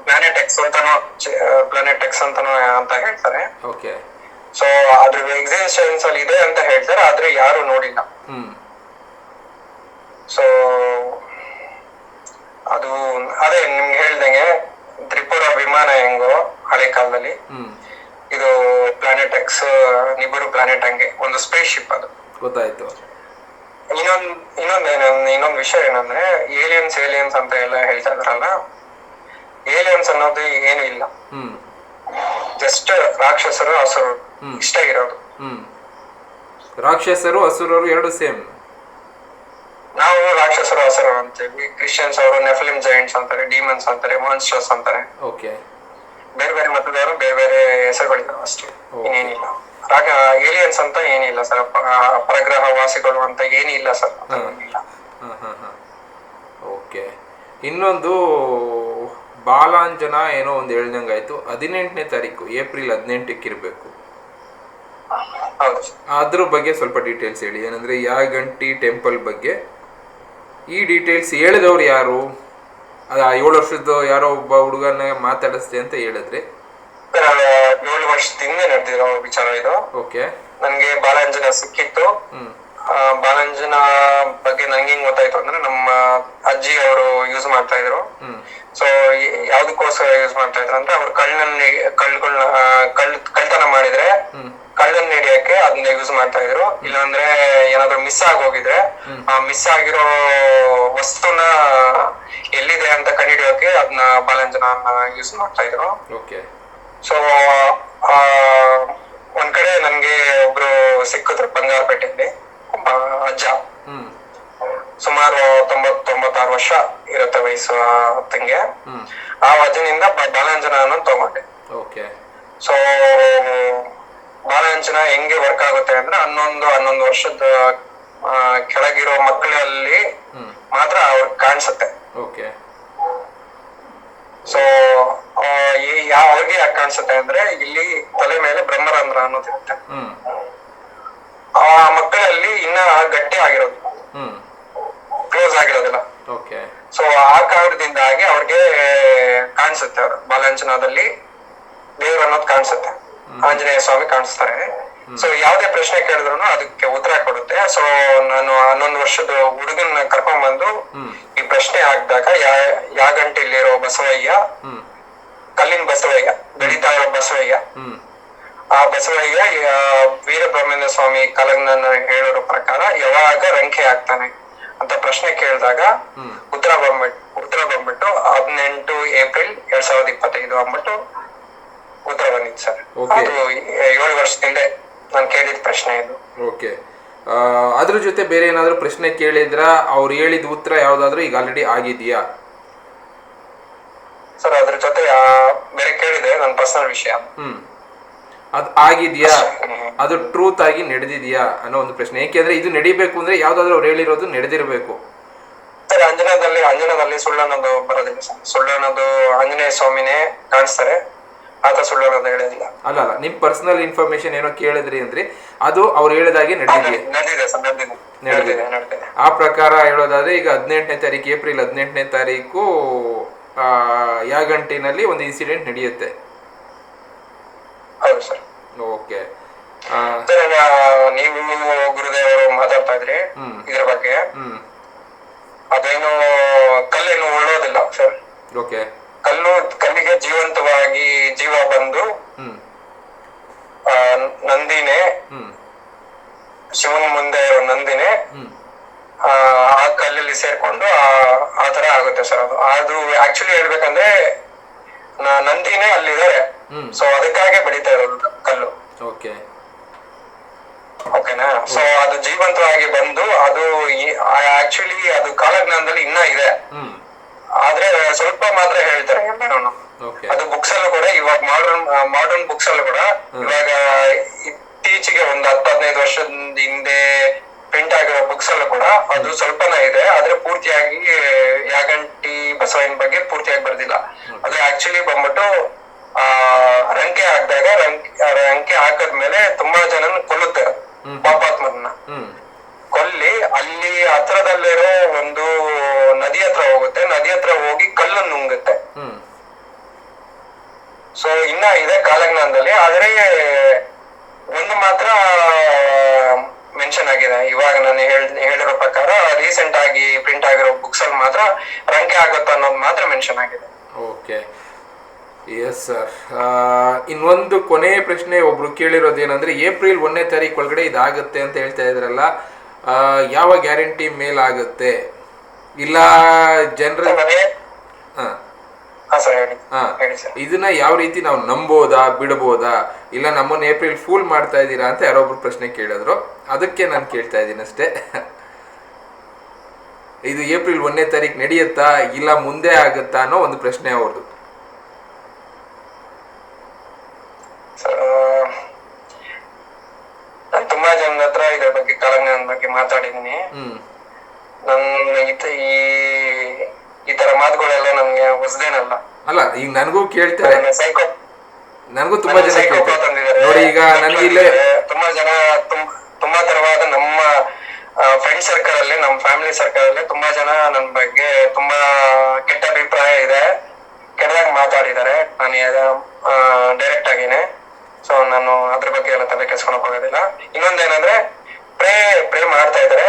ಪ್ಲಾನೆಟ್ ಎಕ್ಸ್ ಅಂತಾನೋ ಪ್ಲಾನೆಟ್ ಎಕ್ಸ್ ಅಂತಾನೋ ಅಂತ ಹೇಳ್ತಾರೆ. ಓಕೆ ಸೊ ಅದ್ರ ಎಕ್ಸಿಸ್ಟೆನ್ಸ್ ಅಲ್ಲಿ ಇದೆ ಅಂತ ಹೇಳ್ತಾರೆ ಆದ್ರೆ ಯಾರು ನೋಡಿಲ್ಲ. ಹ್ಮ್. ಸೊ ಅದು ಅದೇ ನಿಮ್ಗೆ ಹೇಳ್ದಂಗೆ ತ್ರಿಪುರ ವಿಮಾನ ಹೆಂಗೋ ಹಳೆ ಕಾಲದಲ್ಲಿ ಇದು ಪ್ಲಾನೆಟ್ ಎಕ್ಸ್ ನಿಬ್ಬರು ಪ್ಲಾನೆಟ್ ಹಂಗೆ ಒಂದು ಸ್ಪೇಸ್ ಶಿಪ್ ಅದು. ಗೊತ್ತಾಯ್ತು. ಇನ್ನೊಂದ್ ಇನ್ನೊಂದ್ ಇನ್ನೊಂದ್ ವಿಷಯ ಏನಂದ್ರೆ ಏಲಿಯನ್ಸ್ ಏಲಿಯನ್ಸ್ ಅಂತ ಎಲ್ಲ ಹೇಳ್ತಾ ಇದ್ರಲ್ಲ ಏಲಿಯನ್ಸ್ ಅನ್ನೋದು ಏನು ಇಲ್ಲ. ಜಸ್ಟ್ ರಾಕ್ಷಸರು ಹಸುರು. ಇಷ್ಟ ಇರೋದು. ರಾಕ್ಷಸರು ಹಸುರರು ಎರಡು ಸೇಮ್. ನಾವು ರಾಕ್ಷಸರು ಹೆಸರು ಅಂತೀವಿ ಕ್ರಿಶ್ಚಿಯನ್ಸ್ ಅವರು ನೆಫಲಿಮ್ ಜೈಂಟ್ಸ್ ಅಂತಾರೆ ಡಿಮನ್ಸ್ ಅಂತಾರೆ ಮಾನ್ಸ್ಟರ್ಸ್ ಅಂತಾರೆ. ಓಕೆ ಬೇರೆ ಬೇರೆ ಮತದವರು ಬೇರೆ ಬೇರೆ ಹೆಸರುಗಳಿದಾವೆ ಅಷ್ಟೇ. ಇನ್ನೇನಿಲ್ಲ. ಏಲಿಯನ್ಸ್ ಅಂತ ಏನಿಲ್ಲ ಸರ್. ಪರಗ್ರಹ ವಾಸಿಗಳು ಅಂತ ಏನಿಲ್ಲ ಸರ್. ಓಕೆ ಇನ್ನೊಂದು ಬಾಲಾಂಜನ ಏನೋ ಒಂದು ಹೇಳ್ದಂಗಾಯ್ತು. ಹದಿನೆಂಟನೇ ತಾರೀಕು ಏಪ್ರಿಲ್ ಹದಿನೆಂಟಕ್ಕೆ ಇರಬೇಕು. ಅದ್ರ ಬಗ್ಗೆ ಸ್ವಲ್ಪ ಡೀಟೇಲ್ಸ್ ಹೇಳಿ. ಏನಂದ್ರೆ ಯಾಗಂಟಿ ಟೆಂಪಲ್ ಬಗ್ಗೆ ಈ ಡೀಟೇಲ್ಸ್ ಹೇಳಿದವ್ರು ಯಾರು? ಆ ಏಳು ವರ್ಷದ ಯಾರೋ ಒಬ್ಬ ಹುಡುಗನ ಮಾತಾಡಿಸ್ದೆ ಅಂತ ಹೇಳಿದ್ರಿ. ಅದು ಏಳು ವರ್ಷದಿಂದ ನಡೆದಿರೋ ವಿಚಾರ ಇದು. ಓಕೆ ನನಗೆ ಬಾಲಾಂಜನ ಸಿಕ್ಕಿತ್ತು ಬಾಲಾಂಜನ ಬಗ್ಗೆ ನಂಗೆ ಹೆಂಗ್ ಗೊತ್ತಾಯ್ತು ಅಂದ್ರೆ ನಮ್ಮ ಅಜ್ಜಿ ಅವರು ಯೂಸ್ ಮಾಡ್ತಾ ಇದ್ರು. ಸೊ ಯಾವ್ದಕ್ಕೋಸ್ಕರ ಯೂಸ್ ಮಾಡ್ತಾ ಇದ್ರು ಅಂತ ಅವ್ರು ಕಳ್ಳನ್ನ ಕಳ್ಗಳನ್ನ ಕಳ್ ಕಳ್ತನ ಮಾಡಿದ್ರೆ ಕಳ್ಳನ್ ಹಿಡಿಯಕ್ಕೆ ಅದನ್ನ ಯೂಸ್ ಮಾಡ್ತಾ ಇದ್ರು. ಇಲ್ಲಾಂದ್ರೆ ಏನಾದ್ರು ಮಿಸ್ ಆಗೋಗಿದ್ರೆ ಆ ಮಿಸ್ ಆಗಿರೋ ವಸ್ತುನ ಎಲ್ಲಿದೆ ಅಂತ ಕಂಡುಹಿಡಿಯೋಕೆ ಅದನ್ನ ಬಾಲಂಜನ ಯೂಸ್ ಮಾಡ್ತಾ ಇದ್ರು. ಸೊ ಒಂದ್ ಕಡೆ ನನ್ಗೆ ಒಬ್ರು ಸಿಕ್ಕಿದ್ರು ಬಂಗಾರಪೇಟೆಯಲ್ಲಿ. ಅಜ್ಜ. ಸುಮಾರು ತೊಂಬತ್ ತೊಂಬತ್ತಾರು ವರ್ಷ ಇರುತ್ತೆ ವಯಸ್ಸು ಹ್ಮ್. ಆ ವಜನಿಂದ ಬಾಲಾಂಜನ ಅನ್ನೋದು ತಗೊಂಡೆ. ಸೊ ಬಾಲಾಂಜನ ಹೆಂಗೆ ವರ್ಕ್ ಆಗುತ್ತೆ ಅಂದ್ರೆ ಹನ್ನೊಂದು ಹನ್ನೊಂದು ವರ್ಷದ ಕೆಳಗಿರೋ ಮಕ್ಕಳಲ್ಲಿ ಮಾತ್ರ ಅವ್ರ ಕಾಣಿಸುತ್ತೆ. ಓಕೆ. ಸೊ ಯಾವ ಅವ್ರಿಗೆ ಯಾಕೆ ಕಾಣಿಸುತ್ತೆ ಅಂದ್ರೆ ಇಲ್ಲಿ ತಲೆ ಮೇಲೆ ಬ್ರಹ್ಮರಂಧ್ರ ಅನ್ನೋದಿರುತ್ತೆ. ಆ ಮಕ್ಕಳಲ್ಲಿ ಇನ್ನ ಗಟ್ಟಿ ಆಗಿರೋದು. ಹ್ಮ್. ಕ್ಲೋಸ್ ಆಗಿರೋದಿಲ್ಲ. ಓಕೆ ಸೊ ಆ ಕಾರಣದಿಂದಾಗಿ ಅವ್ರಿಗೆ ಕಾಣಿಸುತ್ತೆ ಅವ್ರ. ಬಾಲಾಂಚನದಲ್ಲಿ ದೇವ್ರ ಅನ್ನೋದು ಕಾಣಿಸುತ್ತೆ. ಆಂಜನೇಯ ಸ್ವಾಮಿ ಕಾಣಿಸ್ತಾರೆ. ಸೊ ಯಾವ್ದೇ ಪ್ರಶ್ನೆ ಕೇಳಿದ್ರು ಅದಕ್ಕೆ ಉತ್ತರ ಕೊಡುತ್ತೆ. ಸೊ ನಾನು ಹನ್ನೊಂದು ವರ್ಷದ ಹುಡುಗನ ಕರ್ಕೊಂಡ್ ಬಂದು ಈ ಪ್ರಶ್ನೆ ಹಾಕಿದಾಗ ಯಾ ಗಂಟೆಯಲ್ಲಿರೋ ಬಸವಯ್ಯ ಕಲ್ಲಿನ ಬಸವಯ್ಯ ಬೆಳೀತಾ ಇರೋ ಬಸವಯ್ಯ ಆ ಬಸವಯ್ಯ ವೀರಬ್ರಹ್ಮೇಂದ್ರ ಸ್ವಾಮಿ ಕಲಗ್ನನ್ನ ಹೇಳೋರ ಪ್ರಕಾರ ಯಾವಾಗ ರಂಕೆ ಆಗ್ತಾನೆ ಅಂತ ಪ್ರಶ್ನೆ ಕೇಳಿದಾಗ ಉತ್ತರ ಬಂದ್ಬಿಟ್ಟು ಉತ್ತರ ಬಂದ್ಬಿಟ್ಟು ಹದಿನೆಂಟು ಏಪ್ರಿಲ್ ಎರಡ್ ಸಾವಿರದ ಇಪ್ಪತ್ತೈದು ಅಂದ್ಬಿಟ್ಟು ಉತ್ತರ ಬಂದಿತ್ತು ಸರ್. ಅದು ಏಳು ವರ್ಷದಿಂದ ನಾನು ಕೇಳಿದ ಪ್ರಶ್ನೆ ಇದು. ಓಕೆ. ಅದ್ರ ಜೊತೆ ಬೇರೆ ಏನಾದ್ರೂ ಪ್ರಶ್ನೆ ಕೇಳಿದ್ರ ಅವ್ರು ಹೇಳಿದ ಉತ್ತರ ಯಾವ್ದಾದ್ರು ಈಗ ಆಲ್ರೆಡಿ ಆಗಿದೆಯಾ? ಸರ್ ಅದ್ರ ಜೊತೆ ಬೇರೆ ಕೇಳಿದೆ ನನ್ನ ಪರ್ಸನಲ್ ವಿಷಯ. ಹ್ಮ್. ಅದು ಆಗಿದೆಯಾ? ಅದು ಟ್ರೂತ್ ಆಗಿ ನಡೆದಿದೆಯಾ ಅನ್ನೋ ಒಂದು ಪ್ರಶ್ನೆ. ಏಕೆಂದ್ರೆ ಇದು ನಡಿಬೇಕು ಅಂದ್ರೆ ಯಾವ್ದಾದ್ರು ಅವ್ರು ಹೇಳಿರೋದು ನಡೆದಿರಬೇಕು. ಸರ್ ಅಂಜನಾದಲ್ಲಿ ಅಂಜನಾದಲ್ಲಿ ಸುಳ್ಳು ಅನ್ನೋದು ಬರೋದಿಲ್ಲ ಸರ್. ಆಂಜನೇಯ ಸ್ವಾಮಿನೇ ಕಾಣಿಸ್ತಾರೆ. ಆತ ಸುಳ್ಳು ಅನ್ನೋದು ಹೇಳೋದಿಲ್ಲ. ಅಲ್ಲ ಅಲ್ಲ ನಿಮ್ ಪರ್ಸನಲ್ ಇನ್ಫಾರ್ಮೇಶನ್ ಏನೋ ಕೇಳಿದ್ರಿ ಅಂದ್ರೆ ಅದು ಅವ್ರು ಹೇಳಿದಾಗೆ ನಡೆದಿದೆ ಸರ್ ನಡೆದಿದೆ. ನಡೆದಿದೆ. ನಡೆದಿದೆ ಆ ಪ್ರಕಾರ ಹೇಳೋದಾದ್ರೆ ಈಗ ಹದಿನೆಂಟನೇ ತಾರೀಕು ಏಪ್ರಿಲ್ ಹದಿನೆಂಟನೇ ತಾರೀಕು ಆ, ಯಾಗಂಟಿನಲ್ಲಿ ಒಂದು ಇನ್ಸಿಡೆಂಟ್ ನಡೆಯುತ್ತೆ. ಹೌದು ಸರ್. ಓಕೆ. ಸರ್ ನೀವು ಗುರುದೇವರು ಮಾತಾಡ್ತಾ ಇದ್ರಿ ಇದ್ರ ಬಗ್ಗೆ. ಅದೇನು ಕಲ್ಲೇನು ಉಳ್ಳೋದಿಲ್ಲ ಸರ್. ಓಕೆ. ಕಲ್ಲು ಕಲ್ಲಿಗೆ ಜೀವಂತವಾಗಿ ಜೀವ ಬಂದು ನಂದಿನೇ ಹ್ಮ್. ಶಿವನ ಮುಂದೆ ಇರೋ ನಂದಿನೇ ಆ ಕಲ್ಲಲ್ಲಿ ಸೇರ್ಕೊಂಡು ಆ ತರ ಆಗುತ್ತೆ ಸರ್ ಅದು. ಅದು ಆಕ್ಚುಲಿ ಹೇಳ್ಬೇಕಂದ್ರೆ ನಂದಿನೇ ಅಲ್ಲಿದ್ದಾರೆ. ಸೊ ಅದಕ್ಕಾಗಿ ಬೆಳೀತಾ ಇರೋದು ಕಲ್ಲು. ಓಕೆ. ಓಕೆನಾ ಸೊ ಅದು ಜೀವಂತವಾಗಿ ಬಂದು ಅದು ಆಕ್ಚುಲಿ ಅದು ಕಾಲಜ್ಞಾನದಲ್ಲಿ ಇನ್ನ ಇದೆ. ಆದ್ರೆ ಸ್ವಲ್ಪ ಮಾತ್ರ ಹೇಳ್ತಾರೆ ಎಲ್ಲರೂ ಅದು ಬುಕ್ಸ್ ಅಲ್ಲೂ ಕೂಡ ಇವಾಗ ಮಾಡರ್ನ್ ಮಾಡರ್ನ್ ಬುಕ್ಸ್ ಅಲ್ಲೂ ಕೂಡ ಇವಾಗ ಇತ್ತೀಚೆಗೆ ಒಂದು ಹತ್ತು ಹದಿನೈದು ವರ್ಷದ ಹಿಂದೆ ಪ್ರಿಂಟ್ ಆಗಿರೋ ಬುಕ್ಸ್ ಅಲ್ಲೂ ಕೂಡ ಅದು ಸ್ವಲ್ಪನ ಇದೆ. ಆದ್ರೆ ಪೂರ್ತಿಯಾಗಿ ಯಾಗಂಟಿ ಬಸವಯ್ಯನ ಬಗ್ಗೆ ಪೂರ್ತಿಯಾಗಿ ಬರ್ದಿಲ್ಲ ಅದು ಆಕ್ಚುಲಿ ಬಂದ್ಬಿಟ್ಟು ಆ ರಂಕೆ ಹಾಕಿದಾಗ ರಂಕೆ ರಂಕೆ ಹಾಕದ್ಮೇಲೆ ತುಂಬಾ ಜನನ ಕೊಲ್ಲುತ್ತೆ ಅದು, ಪಾಪಾತ್ಮರನ್ನ ಹ್ಮ್ ಕೊಲ್ಲಿ ಅಲ್ಲಿ ಹತ್ರದಲ್ಲಿರೋ ಒಂದು ನದಿ ಹತ್ರ ಹೋಗುತ್ತೆ ನದಿ ಹತ್ರ ಹೋಗಿ ಕಲ್ಲನ್ನು ನುಂಗುತ್ತೆ ಹ್ಮ್ ಸೊ ಇನ್ನ ಇದೆ ಕಾಲಜ್ಞಾನದಲ್ಲಿ ಆದ್ರೆ ಒಂದು ಮಾತ್ರ ಮೆನ್ಷನ್ ಆಗಿದೆ ಇವಾಗ ನಾನು ಹೇಳ್ ಹೇಳಿರೋ ಪ್ರಕಾರ ರೀಸೆಂಟ್ ಆಗಿ ಪ್ರಿಂಟ್ ಆಗಿರೋ ಬುಕ್ಸ್ ಅಲ್ಲಿ ಮಾತ್ರ ರಂಕೆ ಆಗುತ್ತೆ ಅನ್ನೋದು ಮಾತ್ರ ಮೆನ್ಷನ್ ಆಗಿದೆ ಓಕೆ. ಎಸ್ ಸರ್ ಇನ್ನೊಂದು ಕೊನೆ ಪ್ರಶ್ನೆ ಒಬ್ರು ಕೇಳಿರೋದು ಏನಂದ್ರೆ ಏಪ್ರಿಲ್ ಒಂದನೇ ತಾರೀಕು ಒಳಗಡೆ ಇದಾಗುತ್ತೆ ಅಂತ ಹೇಳ್ತಾ ಇದ್ರಲ್ಲ ಯಾವ ಗ್ಯಾರಂಟಿ ಮೇಲ್ ಆಗುತ್ತೆ ಇಲ್ಲ ಜನರ ಇದನ್ನ ಯಾವ ರೀತಿ ನಾವು ನಂಬೋದಾ ಬಿಡಬಹುದಾ ಇಲ್ಲ ನಮ್ಮನ್ನ ಏಪ್ರಿಲ್ ಫೂಲ್ ಮಾಡ್ತಾ ಇದ್ದೀರಾ ಅಂತ ಯಾರೊಬ್ರು ಪ್ರಶ್ನೆ ಕೇಳಿದ್ರು. ಅದಕ್ಕೆ ನಾನು ಕೇಳ್ತಾ ಇದ್ದೀನಿ ಅಷ್ಟೇ. ಇದು ಏಪ್ರಿಲ್ ಒಂದನೇ ತಾರೀಕು ನಡೆಯುತ್ತಾ ಇಲ್ಲ ಮುಂದೆ ಆಗುತ್ತಾ ಅನ್ನೋ ಒಂದು ಪ್ರಶ್ನೆ ಅವ್ರದ್ದು. ನಾನು ತುಂಬಾ ಜನದ ಹತ್ರ ಇದ್ರ ಬಗ್ಗೆ ಕಾಲಜ್ಞಾನದ ಬಗ್ಗೆ ಮಾತಾಡಿದೀನಿ. ಹ್ಮ್. ನನ್ನ ಈ ಈ ತರ ಮಾತುಗಳೆಲ್ಲ ನಮ್ಗೆ ಹೊಸದೇನಲ್ಲ. ಅಲ್ಲ ಈಗ ನನಗೂ ಕೇಳ್ತಾರೆ. ನನಗೂ ತುಂಬಾ ಜನ ಕೇಳ್ತಾರೆ. ನೋಡಿ ಈಗ ನನಗೆ ಇಲ್ಲೇ ತುಂಬಾ ಜನ ತುಂಬಾ ತರವಾದ ನಮ್ಮ ಫ್ರೆಂಡ್ ಸರ್ಕಲ್ ಅಲ್ಲಿ ನಮ್ಮ ಫ್ಯಾಮಿಲಿ ಸರ್ಕಲ್ ಅಲ್ಲಿ ತುಂಬಾ ಜನ ನನ್ ಬಗ್ಗೆ ತುಂಬಾ ಕೆಟ್ಟ ಅಭಿಪ್ರಾಯ ಇದೆ. ಕೆಟ್ಟದಾಗ ಮಾತಾಡಿದ್ದಾರೆ. ನಾನು ಡೈರೆಕ್ಟ್ ಆಗಿನೇ. ಸೊ ನಾನು ಅದ್ರ ಬಗ್ಗೆ ಎಲ್ಲ ತಲೆ ಕೆಸ್ಕೊಳಕ್ ಹೋಗೋದಿಲ್ಲ ಇನ್ನೊಂದೇನಂದ್ರೆ ಪ್ರೇ ಪ್ರೇ ಮಾಡ್ತಾ ಇದ್ದಾರೆ.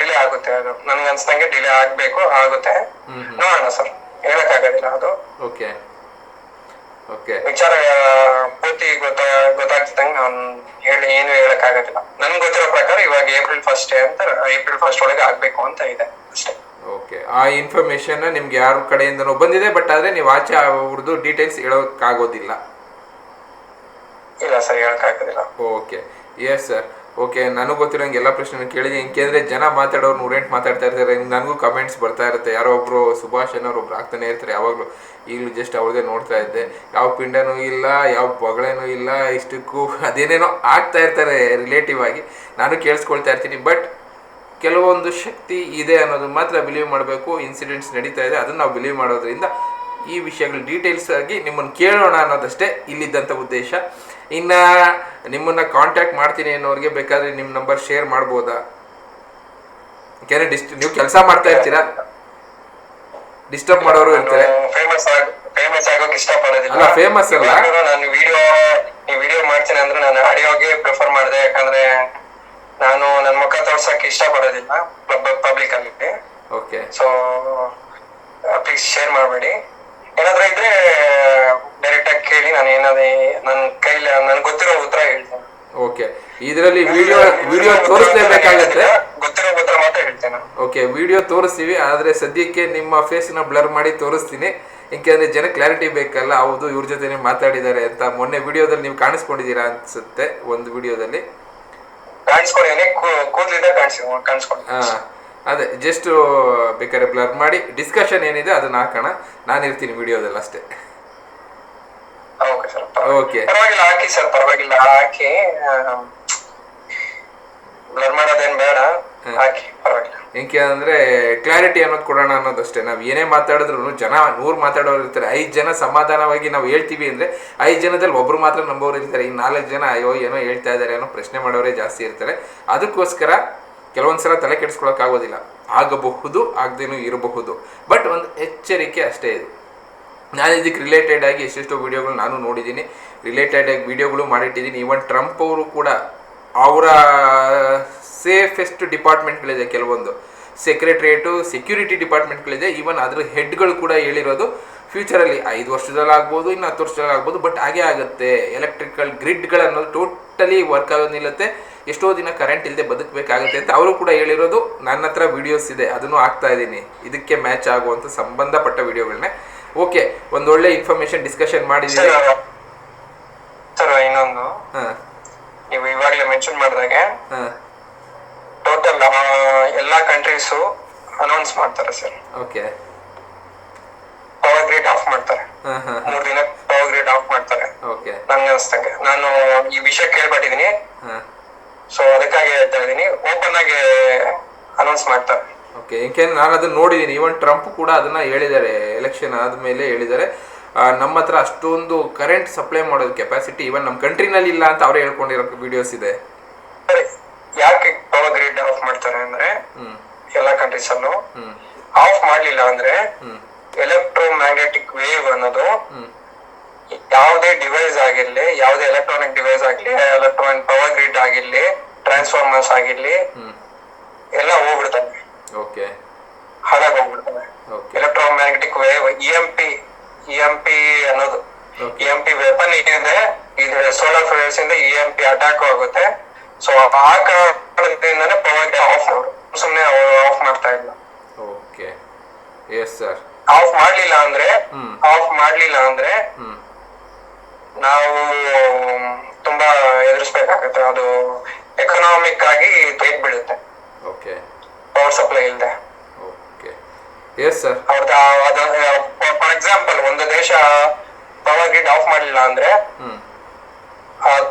ಡಿಲೇ ಆಗುತ್ತೆ ಅದು. ನನ್ಗೆ ಅನ್ಸ್ದಂಗೆ ಡಿಲೇ ಆಗ್ಬೇಕು ಆಗುತ್ತೆ. ನೋಡೋಣ ಸರ್. ಹೇಳಕ್ ಆಗೋದಿಲ್ಲ ಅದು. ಓಕೆ ಓಕೆ ವಿಚಾರ ಪೂರ್ತಿ ಗೊತ್ತಾ ಗೊತ್ತಾಗ್ತಿದ್ದಂಗೆ ನಾನು ಹೇಳಿ ಏನು ಹೇಳಕ್ ಆಗೋದಿಲ್ಲ. ನನ್ಗೆ ಗೊತ್ತಿರೋ ಪ್ರಕಾರ ಇವಾಗ ಏಪ್ರಿಲ್ ಫಸ್ಟ್ ಅಂತ ಏಪ್ರಿಲ್ ಫಸ್ಟ್ ಒಳಗೆ ಆಗ್ಬೇಕು ಅಂತ ಇದೆ ಅಷ್ಟೇ. ಓಕೆ ಆ ಇನ್ಫಾರ್ಮೇಶನ್ ನಿಮ್ಗೆ ಯಾರ ಕಡೆಯಿಂದನೂ ಬಂದಿದೆ ಬಟ್ ಆದ್ರೆ ನೀವು ಆಚೆ ಅವ್ರದ್ದು ಡೀಟೇಲ್ಸ್ ಹೇಳೋಕ್ಕಾಗೋದಿಲ್ಲ. ಇಲ್ಲ ಸರ್ ಹೇಳಕ್ ಆಗೋದಿಲ್ಲ ಓಕೆ ಎಸ್ ಸರ್ ಓಕೆ, ನನಗೆ ಗೊತ್ತಿರೋಂಗೆ ಎಲ್ಲ ಪ್ರಶ್ನೆ ಕೇಳಿದೆ ಹಿಂಗೆ ಜನ ಮಾತಾಡೋರು ನೂರೆಂಟು ಮಾತಾಡ್ತಾ ಇರ್ತಾರೆ. ನನಗೂ ಕಮೆಂಟ್ಸ್ ಬರ್ತಾ ಇರುತ್ತೆ. ಯಾರೋ ಒಬ್ಬರು ಸುಭಾಷ್ ಅನ್ನೋರು ಒಬ್ರು ಆಗ್ತಾನೆ ಇರ್ತಾರೆ. ಯಾವಾಗಲೂ ಈಗಲೂ ಜಸ್ಟ್ ಅವ್ರದೇ ನೋಡ್ತಾ ಇದ್ದೆ. ಯಾವ ಪಿಂಡನೂ ಇಲ್ಲ, ಯಾವ ಬಗಳೇನೂ ಇಲ್ಲ, ಇಷ್ಟಕ್ಕೂ ಅದೇನೇನೋ ಆಗ್ತಾ ಇರ್ತಾರೆ ರಿಲೇಟಿವ್ ಆಗಿ. ನಾನು ಕೇಳಿಸ್ಕೊಳ್ತಾ ಇರ್ತೀನಿ. ಬಟ್ ಕೆಲವೊಂದು ಶಕ್ತಿ ಇದೆ ಅನ್ನೋದು ಮಾತ್ರ ಬಿಲೀವ್ ಮಾಡಬೇಕು. ಇನ್ಸಿಡೆಂಟ್ಸ್ ನಡೀತಾ ಇದೆ. ಅದನ್ನು ನಾವು ಬಿಲೀವ್ ಮಾಡೋದ್ರಿಂದ ಈ ವಿಷಯಗಳು ಡೀಟೇಲ್ಸ್ ಆಗಿ ನಿಮ್ಮನ್ನು ಕೇಳೋಣ ಅನ್ನೋದಷ್ಟೇ ಇಲ್ಲಿದ್ದಂಥ ಉದ್ದೇಶ. ಇನ್ನು ನಿಮ್ಮನ್ನ ಕಾಂಟ್ಯಾಕ್ಟ್ ಮಾಡ್ತೀನಿ ಅನ್ನೋರಿಗೆ ಬೇಕಾದ್ರೆ ನಿಮ್ಮ ನಂಬರ್ ಶೇರ್ ಮಾಡ್ಬೋದಾ? ಯಾಕೆಂದ್ರೆ ಡಿಸ್ಟ್ ನೀವು ಕೆಲಸ ಮಾಡ್ತಾ ಇರ್ತೀರಾ? ಡಿಸ್ಟರ್ಬ್ ಮಾಡೋರು ಇರ್ತಾರೆ. ಫೇಮಸ್ ಆಗ ಫೇಮಸ್ ಆಗೋಕೆ ಇಷ್ಟಪಡೋದಿಲ್ಲ. ಅಲ್ಲ, ಫೇಮಸ್ ಅಲ್ಲ. ನಾನು ವಿಡಿಯೋ ಈ ವಿಡಿಯೋ ಮಾಡ್ತೀನಿ ಅಂದ್ರೆ ನಾನು ಆಡಿಯೋಗೆ ಪ್ರಿಫರ್ ಮಾಡಿದೆ. ಯಾಕಂದ್ರೆ ನಾನು ನನ್ನ ಮುಖ ತೋರ್ಸಕ್ ಇಷ್ಟಪಡೋದಿಲ್ಲ ಪಬ್ಲಿಕ್ ಅಲ್ಲಿ. ಓಕೆ ಸೊ ಪ್ಲೀಸ್ ಶೇರ್ ಮಾಡಬೇಡಿ. ಏನಾದ್ರೂ ಇದ್ರೆ ಡೈರೆಕ್ಟ್ ಆಗಿ ಕೇಳಿ ನಾನು ಏನಾದ್ರೆ ನನ್ನ ಕೈಲಿ ನನ್ಗೆ ಗೊತ್ತಿರೋ ಉತ್ತರ ಹೇಳ್ತೇನೆ. ಓಕೆ ಇದರಲ್ಲಿ ವಿಡಿಯೋ ವಿಡಿಯೋ ತೋರಿಸಲೇಬೇಕಾಗುತ್ತೆ. ಗೊತ್ತಿರೋ ಉತ್ತರ ಮಾತ್ರ ಹೇಳ್ತೇನೆ. ಓಕೆ ವಿಡಿಯೋ ತೋರಿಸ್ತೀವಿ. ಆದರೆ ಸದ್ಯಕ್ಕೆ ನಿಮ್ಮ ಫೇಸ್ನ ಬ್ಲರ್ ಮಾಡಿ ತೋರಿಸ್ತೀನಿ. ಯಾಕೆಂದ್ರೆ ಜನ ಕ್ಲಾರಿಟಿ ಬೇಕಲ್ಲ ಹೌದು ಇವ್ರ ಜೊತೆ ಮಾತಾಡಿದ್ದಾರೆ ಅಂತ ಮೊನ್ನೆ ವಿಡಿಯೋದಲ್ಲಿ ನೀವು ಕಾಣಿಸ್ಕೊಂಡಿದ್ದೀರಾ ಅನ್ಸುತ್ತೆ ಒಂದು ವಿಡಿಯೋದಲ್ಲಿ ಕಾಣಿಸ್ಕೊಂಡಿದ್ದೀನಿ ಕಾಣಿಸ್ಕೊಂಡು. ಹಾ ಅದೇ ಜಸ್ಟ್ ಬೇಕಾದ್ರೆ ಬ್ಲರ್ ಮಾಡಿ ಡಿಸ್ಕಷನ್ ಏನಿದೆ ಅದನ್ನ ಹಾಕೋಣ. ನಾನು ಇರ್ತೀನಿ ವಿಡಿಯೋದಲ್ಲಿ ಅಷ್ಟೇ. Okay sir okay. ಪರವಾಗಿಲ್ಲ ಹಾಕಿ ಸರ್ ಪರವಾಗಿಲ್ಲ ಹಾಕಿ ಬ್ಲರ್ ಮಾಡೋದೇನ್ ಬೇಡ ಹಾಕಿ ಪರವಾಗಿಲ್ಲ. ಏಕೆ ಅಂದ್ರೆ ಕ್ಲಾರಿಟಿ ಅನ್ನೋದು ಕೊಡೋಣ ಅನ್ನೋದಷ್ಟೇ. ನಾವು ಏನೇ ಮಾತಾಡಿದ್ರು ಜನ ನೂರು ಮಾತಾಡೋರು ಇರ್ತಾರೆ. ಐದು ಜನ ಸಮಾಧಾನವಾಗಿ ನಾವು ಹೇಳ್ತೀವಿ ಅಂದ್ರೆ ಐದು ಜನದಲ್ಲಿ ಒಬ್ರು ಮಾತ್ರ ನಂಬೋರು ಇರ್ತಾರೆ. ಈ ನಾಲ್ಕು ಜನ ಅಯ್ಯೋ ಏನೋ ಹೇಳ್ತಾ ಇದ್ದಾರೆ ಏನೋ ಪ್ರಶ್ನೆ ಮಾಡೋರೇ ಜಾಸ್ತಿ ಇರ್ತಾರೆ. ಅದಕ್ಕೋಸ್ಕರ ಕೆಲವೊಂದ್ಸಲ ತಲೆ ಕೆಡಿಸ್ಕೊಳಕ್ಕಾಗೋದಿಲ್ಲ ಆಗಬಹುದು ಆಗದೇನೂ ಇರಬಹುದು. ಬಟ್ ಒಂದು ಎಚ್ಚರಿಕೆ ಅಷ್ಟೇ ಇದು. ನಾನು ಇದಕ್ಕೆ ರಿಲೇಟೆಡ್ ಆಗಿ ಎಷ್ಟೆಷ್ಟೋ ವೀಡಿಯೋಗಳು ನಾನು ನೋಡಿದ್ದೀನಿ. ರಿಲೇಟೆಡ್ ಆಗಿ ವಿಡಿಯೋಗಳು ಮಾಡಿಟ್ಟಿದ್ದೀನಿ. ಈವನ್ ಟ್ರಂಪ್ ಅವರು ಕೂಡ ಅವರ ಸೇಫೆಸ್ಟ್ ಡಿಪಾರ್ಟ್ಮೆಂಟ್ಗಳಿದೆ ಕೆಲವೊಂದು. ಸೆಕ್ರೆಟ್ರಿಯೇಟು ಸೆಕ್ಯೂರಿಟಿ ಡಿಪಾರ್ಟ್ಮೆಂಟ್ಗಳಿದೆ ಈವನ್ ಅದರ ಹೆಡ್ಗಳು ಕೂಡ ಹೇಳಿರೋದು ಫ್ಯೂಚರಲ್ಲಿ ಐದು ವರ್ಷದಲ್ಲಿ ಆಗ್ಬೋದು, ಇನ್ನು ಹತ್ತು ವರ್ಷದಲ್ಲಿ ಆಗ್ಬೋದು ಬಟ್ ಹಾಗೆ ಆಗುತ್ತೆ. ಎಲೆಕ್ಟ್ರಿಕಲ್ ಗ್ರಿಡ್ಗಳನ್ನೋದು ಟೋಟಲಿ ವರ್ಕ್ ಆಗೋದು ನಿಲ್ಲುತ್ತೆ. ಎಷ್ಟೋ ದಿನ ಕರೆಂಟ್ ಇಲ್ಲದೆ ಬದುಕಬೇಕಾಗುತ್ತೆ ಅಂತ ಅವರು ಕೂಡ ಹೇಳಿರೋದು. ನನ್ನ ಹತ್ರ ವೀಡಿಯೋಸ್ ಇದೆ. ಅದನ್ನು ಹಾಕ್ತಾ ಇದ್ದೀನಿ. ಇದಕ್ಕೆ ಮ್ಯಾಚ್ ಆಗುವಂಥ ಸಂಬಂಧಪಟ್ಟ ವಿಡಿಯೋಗಳನ್ನೇ ಓಕೆ ಒಂದು ಒಳ್ಳೆ ಇನ್ಫಾರ್ಮೇಶನ್ ಡಿಸ್ಕಷನ್ ಮಾಡಿದ್ದೀವಿ ಸರ್ ಇನ್ನೊಂದು. ನೀವು ಇವಾಗಲೇ ಮೆನ್ಷನ್ ಮಾಡಿದಾಗೆ ಟೋಟಲ್ ಎಲ್ಲಾ ಕಂಟ್ರೀಸು ಅನೌನ್ಸ್ ಮಾಡ್ತಾರೆ sir. Okay. Power grid off ಮಾಡ್ತಾರೆ. ಮೂರು ದಿನ ಪವರ್ ಗ್ರಿಡ್ ಆಫ್ ಮಾಡ್ತಾರೆ. ಓಕೆ. ನನ್ಗೆ ಅನ್ಸ್ತಂಗೆ. ನಾನು ಈ ವಿಷಯ ಕೇಳ್ಪಟ್ಟಿದ್ದೀನಿ. ಸೊ ಅದಕ್ಕಾಗಿ ಹೇಳ್ತಾ ಇದ್ದೀನಿ. ಓಪನ್ ಆಗಿ ಅನೌನ್ಸ್ ಮಾಡ್ತಾರೆ. ಓಕೆ ಏಕೆ ನಾನು ಅದನ್ನ ನೋಡಿದ್ದೀನಿ ಈವನ್ ಟ್ರಂಪ್ ಕೂಡ ಅದನ್ನ ಹೇಳಿದ್ದಾರೆ. ಎಲೆಕ್ಷನ್ ಆದಮೇಲೆ ಹೇಳಿದ್ದಾರೆ. ನಮ್ಮ ಹತ್ರ ಅಷ್ಟೊಂದು ಕರೆಂಟ್ ಸಪ್ಲೈ ಮಾಡೋದು ಕೆಪಾಸಿಟಿ ಈವನ್ ನಮ್ಮ ಕಂಟ್ರಿನಲ್ಲಿ ಇಲ್ಲ ಅಂತ ಅವರೇ ಹೇಳ್ಕೊಂಡಿರೋ ವಿಡಿಯೋಸ್ ಇದೆ. ಯಾಕೆ ಪವರ್ ಗ್ರಿಡ್ ಆಫ್ ಮಾಡ್ತಾರೆ ಅಂದ್ರೆ ಎಲ್ಲಾ ಕಂಟ್ರೀಸ್ ಅಲ್ಲೂ ಆಫ್ ಮಾಡ್ಲಿಲ್ಲ ಅಂದ್ರೆ ಎಲೆಕ್ಟ್ರೋ ಮ್ಯಾಗ್ನೆಟಿಕ್ ವೇವ್ ಅನ್ನೋದು ಯಾವುದೇ ಡಿವೈಸ್ ಆಗಿರ್ಲಿ ಯಾವುದೇ ಎಲೆಕ್ಟ್ರಾನಿಕ್ ಡಿವೈಸ್ ಆಗಿರ್ಲಿ ಎಲೆಕ್ಟ್ರಾನಿಕ್ ಪವರ್ ಗ್ರಿಡ್ ಆಗಿರ್ಲಿ ಟ್ರಾನ್ಸ್ಫಾರ್ಮರ್ಸ್ ಆಗಿರ್ಲಿ ಎಲ್ಲ ಹೋಗ್ಬಿಡ್ತವೆ. ಓಕೆ ಹಾಗಾಗಿ ಹೋಗ್ಬಿಡ್ತವೆ okay electromagnetic wave E M P E M P ಅನ್ನೋದು. ಇ ಎಂ ಪಿ ವೆಪನ್ ಏನಿದೆ ಇದು ಸೋಲಾರ್ ಫ್ಲೇರ್ಸ್ ಇಂದ ಇ ಎಂ ಪಿ ಅಟ್ಯಾಕ್ ಆಗುತ್ತೆ. ಸೊ ಆ ಕಾರಣದಿಂದನೇ ಪವರ್ ಆಫ್ ಅವರು. ಸುಮ್ಮನೆ ಅವರು ಆಫ್ ಮಾಡ್ತಾ ಇಲ್ಲ. ಓಕೆ ಎಸ್ ಸರ್ ಆಫ್ ಮಾಡ್ಲಿಲ್ಲ ಅಂದ್ರೆ ಆಫ್ ಮಾಡ್ಲಿಲ್ಲ ಅಂದ್ರೆ ನಾವು ತುಂಬಾ ಎದುರಿಸ್ಬೇಕಾಗತ್ತೆ. ಅದು ಎಕನಾಮಿಕ್ ಆಗಿ ತೆಗೆದ್ಬಿಡುತ್ತೆ. ಓಕೆ ಪವರ್ ಸಪ್ಲೈ ಇಲ್ಲದೆ ಓಕೆ. ಎಸ್ ಸರ್ ಅವ್ರದ್ದು ಫಾರ್ ಎಕ್ಸಾಂಪಲ್ ಒಂದು ದೇಶ ಪವರ್ ಗ್ರಿಡ್ ಆಫ್ ಮಾಡಲಿಲ್ಲ ಅಂದ್ರೆ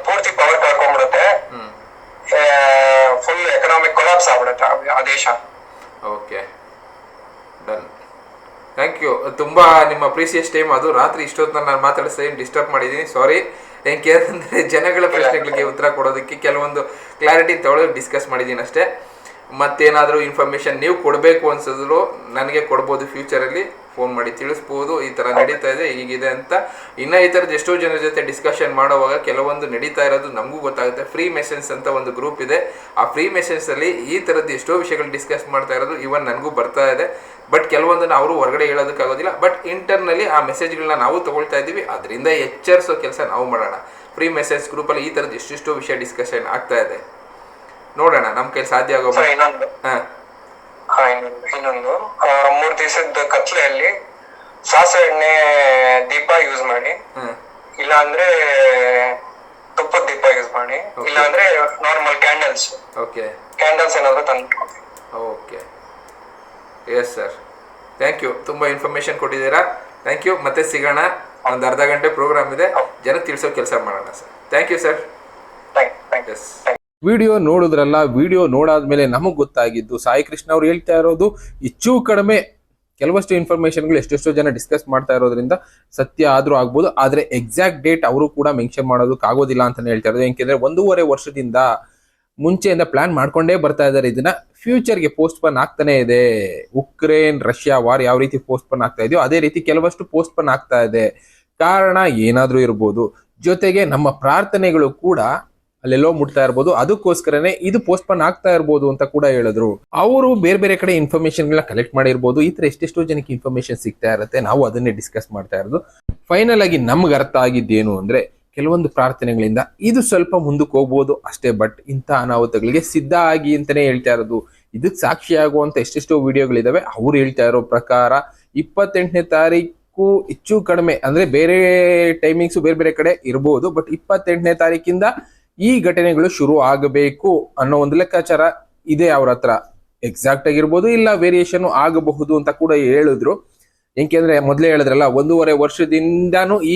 ಪೂರ್ತಿ ಪವರ್ ಕಳ್ಕೊಂಡ್ಬಿಡುತ್ತೆ. ಫುಲ್ ಎಕನಾಮಿಕ್ ಕೊಲಾಪ್ಸ್ ಆಗ್ಬಿಡುತ್ತೆ ಆ- ದೇಶ. ಓಕೆ. ಡನ್ ಥ್ಯಾಂಕ್ ಯು ತುಂಬಾ ನಿಮ್ಮ ಪ್ರೀಸಿಯಸ್ ಟೈಮ್ ಅದು ರಾತ್ರಿ ಇಷ್ಟೊತ್ತು ನಾನು ಮಾತಾಡಿಸ್ತಾ ಡಿಸ್ಟರ್ಬ್ ಮಾಡಿದ್ದೀನಿ. ಸಾರಿ ಏನ್ ಅಂದರೆ ಜನಗಳ ಪ್ರಶ್ನೆಗಳಿಗೆ ಉತ್ತರ ಕೊಡೋದಕ್ಕೆ ಕೆಲವೊಂದು ಕ್ಲಾರಿಟಿ ತಗೊಳ್ಳೋದು ಡಿಸ್ಕಸ್ ಮಾಡಿದ್ದೀನಿ ಅಷ್ಟೇ ಮತ್ತೇನಾದರೂ ಇನ್ಫಾರ್ಮೇಷನ್ ನೀವು ಕೊಡಬೇಕು ಅನ್ಸಿದ್ರು ನನಗೆ ಕೊಡ್ಬೋದು ಫ್ಯೂಚರಲ್ಲಿ ಫೋನ್ ಮಾಡಿ ತಿಳಿಸ್ಬೋದು. ಈ ಥರ ನಡೀತಾ ಇದೆ, ಹೀಗಿದೆ ಅಂತ. ಇನ್ನು ಈ ಥರದ್ದು ಎಷ್ಟೋ ಜನರ ಜೊತೆ ಡಿಸ್ಕಷನ್ ಮಾಡುವಾಗ ಕೆಲವೊಂದು ನಡೀತಾ ಇರೋದು ನಮಗೂ ಗೊತ್ತಾಗುತ್ತೆ. ಫ್ರೀ ಮೆಸೇಜ್ ಅಂತ ಒಂದು ಗ್ರೂಪ್ ಇದೆ. ಆ ಫ್ರೀ ಮೆಸೇಜಲ್ಲಿ ಈ ಥರದ್ದು ಎಷ್ಟೋ ವಿಷಯಗಳು ಡಿಸ್ಕಸ್ ಮಾಡ್ತಾ ಇರೋದು ಇವನ್ ನನಗೂ ಬರ್ತಾ ಇದೆ. ಬಟ್ ಕೆಲವೊಂದನ್ನು ಅವರು ಹೊರಗಡೆ ಹೇಳೋದಕ್ಕಾಗೋದಿಲ್ಲ. ಬಟ್ ಇಂಟರ್ನಲ್ಲಿ ಆ ಮೆಸೇಜ್ಗಳನ್ನ ನಾವು ತಗೊಳ್ತಾ ಇದ್ದೀವಿ. ಅದರಿಂದ ಎಚ್ಚರಿಸೋ ಕೆಲಸ ನಾವು ಮಾಡೋಣ. ಫ್ರೀ ಮೆಸೇಜ್ ಗ್ರೂಪಲ್ಲಿ ಈ ಥರದ್ದು ಎಷ್ಟೆಷ್ಟೋ ವಿಷಯ ಡಿಸ್ಕಷನ್ ಆಗ್ತಾ ಇದೆ. ನೋಡೋಣ ನಮ್ ಕೈ ಸಾಧ್ಯ ಆಗೋ ಇನ್ನೊಂದು. ಇನ್ನೊಂದು ಮೂರ್ ದಿವಸದ ಕತ್ಲೆಯಲ್ಲಿ ಸಾಸಿವೆ ಎಣ್ಣೆ ದೀಪ ಯೂಸ್ ಮಾಡಿ. ಇಲ್ಲಾಂದ್ರೆ ಇಲ್ಲ ಅಂದ್ರೆ ತುಪ್ಪದ ದೀಪ ಯೂಸ್ ಮಾಡಿ. ಇಲ್ಲ ಅಂದ್ರೆ ನಾರ್ಮಲ್ ಕ್ಯಾಂಡಲ್ಸ್ ಓಕೆ ಕ್ಯಾಂಡಲ್ಸ್ ಏನಾದ್ರೂ ತಂದು okay yes sir thank you ತುಂಬ ಇನ್ಫಾರ್ಮೇಶನ್ ಕೊಟ್ಟಿದ್ದೀರಾ. ಥ್ಯಾಂಕ್ ಯು ಮತ್ತೆ ಸಿಗೋಣ. ಒಂದು ಅರ್ಧ ಗಂಟೆ ಪ್ರೋಗ್ರಾಮ್ ಇದೆ. ಜನಕ್ಕೆ ತಿಳಿಸೋ ಕೆಲಸ ಮಾಡೋಣ sir thank you sir yes video ನೋಡಿದ್ರಲ್ಲ, ವಿಡಿಯೋ ನೋಡಾದ್ಮೇಲೆ ನಮಗೆ ಗೊತ್ತಾಗಿದ್ದು, ಸಾಯಿ ಕೃಷ್ಣ ಅವ್ರು ಹೇಳ್ತಾ ಇರೋದು ಹೆಚ್ಚು ಕಡಿಮೆ ಕೆಲವಷ್ಟು ಇನ್ಫಾರ್ಮೇಶನ್ಗಳು ಎಷ್ಟೆಷ್ಟೋ ಜನ ಡಿಸ್ಕಸ್ ಮಾಡ್ತಾ ಇರೋದ್ರಿಂದ ಸತ್ಯ ಆದ್ರೂ ಆಗ್ಬೋದು, ಆದ್ರೆ ಎಕ್ಸಾಕ್ಟ್ ಡೇಟ್ ಅವರು ಕೂಡ ಮೆನ್ಷನ್ ಮಾಡೋದಕ್ಕೆ ಆಗೋದಿಲ್ಲ ಅಂತ ಹೇಳ್ತಾ ಇರೋದು. ಯಾಕೆಂದ್ರೆ ಒಂದೂವರೆ ವರ್ಷದಿಂದ ಮುಂಚೆಯಿಂದ ಪ್ಲಾನ್ ಮಾಡ್ಕೊಂಡೇ ಬರ್ತಾ ಇದ್ದಾರೆ. ಇದನ್ನ ಫ್ಯೂಚರ್ಗೆ ಪೋಸ್ಟ್ಪನ್ ಆಗ್ತಾನೆ ಇದೆ. ಉಕ್ರೇನ್ ರಷ್ಯಾ ವಾರ್ ಯಾವ ರೀತಿ ಪೋಸ್ಟ್ಪನ್ ಆಗ್ತಾ ಇದೆಯೋ, ಅದೇ ರೀತಿ ಕೆಲವಷ್ಟು ಪೋಸ್ಟ್ಪನ್ ಆಗ್ತಾ ಇದೆ. ಕಾರಣ ಏನಾದ್ರೂ ಇರ್ಬೋದು. ಜೊತೆಗೆ ನಮ್ಮ ಪ್ರಾರ್ಥನೆಗಳು ಕೂಡ ಅಲ್ಲೆಲ್ಲೋ ಮುಟ್ತಾ ಇರ್ಬೋದು. ಅದಕ್ಕೋಸ್ಕರನೇ ಇದು ಪೋಸ್ಟ್ಪೋನ್ ಆಗ್ತಾ ಇರ್ಬೋದು ಅಂತ ಕೂಡ ಹೇಳಿದ್ರು. ಅವರು ಬೇರೆ ಬೇರೆ ಕಡೆ ಇನ್ಫಾರ್ಮೇಶನ್ ಕಲೆಕ್ಟ್ ಮಾಡಿರ್ಬೋದು. ಈ ತರ ಎಷ್ಟೆಷ್ಟೋ ಜನಕ್ಕೆ ಇನ್ಫಾರ್ಮೇಶನ್ ಸಿಗ್ತಾ ಇರುತ್ತೆ. ನಾವು ಅದನ್ನೇ ಡಿಸ್ಕಸ್ ಮಾಡ್ತಾ ಇರೋದು. ಫೈನಲ್ ಆಗಿ ನಮ್ಗೆ ಅರ್ಥ ಆಗಿದ್ದೇನು ಅಂದ್ರೆ, ಕೆಲವೊಂದು ಪ್ರಾರ್ಥನೆಗಳಿಂದ ಇದು ಸ್ವಲ್ಪ ಮುಂದಕ್ಕೆ ಹೋಗ್ಬೋದು ಅಷ್ಟೇ ಬಟ್ ಇಂಥ ಅನಾಹುತಗಳಿಗೆ ಸಿದ್ಧ ಆಗಿ ಅಂತಾನೆ ಹೇಳ್ತಾ ಇರೋದು. ಇದಕ್ಕೆ ಸಾಕ್ಷಿ ಆಗುವಂತ ಎಷ್ಟೆಷ್ಟೋ ವಿಡಿಯೋಗಳಿದಾವೆ. ಅವ್ರು ಹೇಳ್ತಾ ಇರೋ ಪ್ರಕಾರ ಇಪ್ಪತ್ತೆಂಟನೇ ತಾರೀಕು ಹೆಚ್ಚು ಕಡಿಮೆ, ಅಂದ್ರೆ ಬೇರೆ ಟೈಮಿಂಗ್ಸ್ ಬೇರೆ ಬೇರೆ ಕಡೆ ಇರಬಹುದು ಬಟ್ ಇಪ್ಪತ್ತೆಂಟನೇ ತಾರೀಕಿಂದ ಈ ಘಟನೆಗಳು ಶುರು ಆಗಬೇಕು ಅನ್ನೋ ಒಂದು ಲೆಕ್ಕಾಚಾರ ಇದೆ ಅವ್ರ ಹತ್ರ. ಎಕ್ಸಾಕ್ಟ್ ಆಗಿರ್ಬೋದು ಇಲ್ಲ ವೇರಿಯೇಷನ್ ಆಗಬಹುದು ಅಂತ ಕೂಡ ಹೇಳಿದ್ರು. ಯಾಕೆಂದ್ರೆ ಮೊದಲೇ ಹೇಳಿದ್ರಲ್ಲ, ಒಂದೂವರೆ ವರ್ಷದಿಂದಾನು ಈ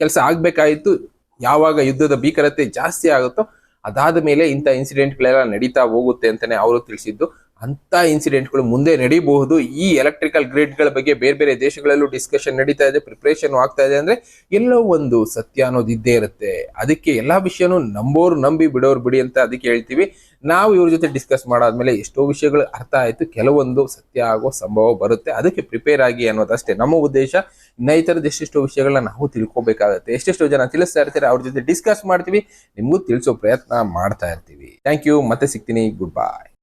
ಕೆಲಸ ಆಗ್ಬೇಕಾಯಿತು. ಯಾವಾಗ ಯುದ್ಧದ ಭೀಕರತೆ ಜಾಸ್ತಿ ಆಗುತ್ತೋ ಅದಾದ ಮೇಲೆ ಇಂಥ ಇನ್ಸಿಡೆಂಟ್ಗಳೆಲ್ಲ ನಡೀತಾ ಹೋಗುತ್ತೆ ಅಂತಾನೆ ಅವರು ತಿಳಿಸಿದ್ದು. ಅಂತ ಇನ್ಸಿಡೆಂಟ್ಗಳು ಮುಂದೆ ನಡೀಬಹುದು. ಈ ಎಲೆಕ್ಟ್ರಿಕಲ್ ಗ್ರಿಡ್ಗಳ ಬಗ್ಗೆ ಬೇರೆ ಬೇರೆ ದೇಶಗಳಲ್ಲೂ ಡಿಸ್ಕಷನ್ ನಡೀತಾ ಇದೆ ಪ್ರಿಪ್ರೇಷನ್ ಆಗ್ತಾ ಇದೆ ಅಂದ್ರೆ ಎಲ್ಲೋ ಒಂದು ಸತ್ಯ ಅನ್ನೋದು ಇದ್ದೇ ಇರುತ್ತೆ. ಅದಕ್ಕೆ ಎಲ್ಲಾ ವಿಷಯನೂ ನಂಬೋರು ನಂಬಿ ಬಿಡೋರು ಬಿಡಿ ಅಂತ ಅದಕ್ಕೆ ಹೇಳ್ತೀವಿ. ನಾವು ಇವ್ರ ಜೊತೆ ಡಿಸ್ಕಸ್ ಮಾಡಾದ್ಮೇಲೆ ಎಷ್ಟೋ ವಿಷಯಗಳು ಅರ್ಥ ಆಯ್ತು, ಕೆಲವೊಂದು ಸತ್ಯ ಆಗೋ ಸಂಭವ ಬರುತ್ತೆ. ಅದಕ್ಕೆ ಪ್ರಿಪೇರ್ ಆಗಿ ಅನ್ನೋದಷ್ಟೇ. ನಮ್ಮ ಉದ್ದೇಶ ಇನ್ನ ಈ ಥರದ ಎಷ್ಟೆಷ್ಟೋ ವಿಷಯಗಳನ್ನ ನಾವು ತಿಳ್ಕೊಬೇಕಾಗುತ್ತೆ. ಎಷ್ಟೆಷ್ಟೋ ಜನ ತಿಳಿಸ್ತಾ ಇರ್ತಾರೆ, ಅವ್ರ ಜೊತೆ ಡಿಸ್ಕಸ್ ಮಾಡ್ತೀವಿ. ನಿಮಗೂ ತಿಳಿಸೋ ಪ್ರಯತ್ನ ಮಾಡ್ತಾ ಇರ್ತೀವಿ. ಥ್ಯಾಂಕ್ ಯು ಮತ್ತೆ ಸಿಗ್ತೀನಿ. ಗುಡ್ ಬಾಯ್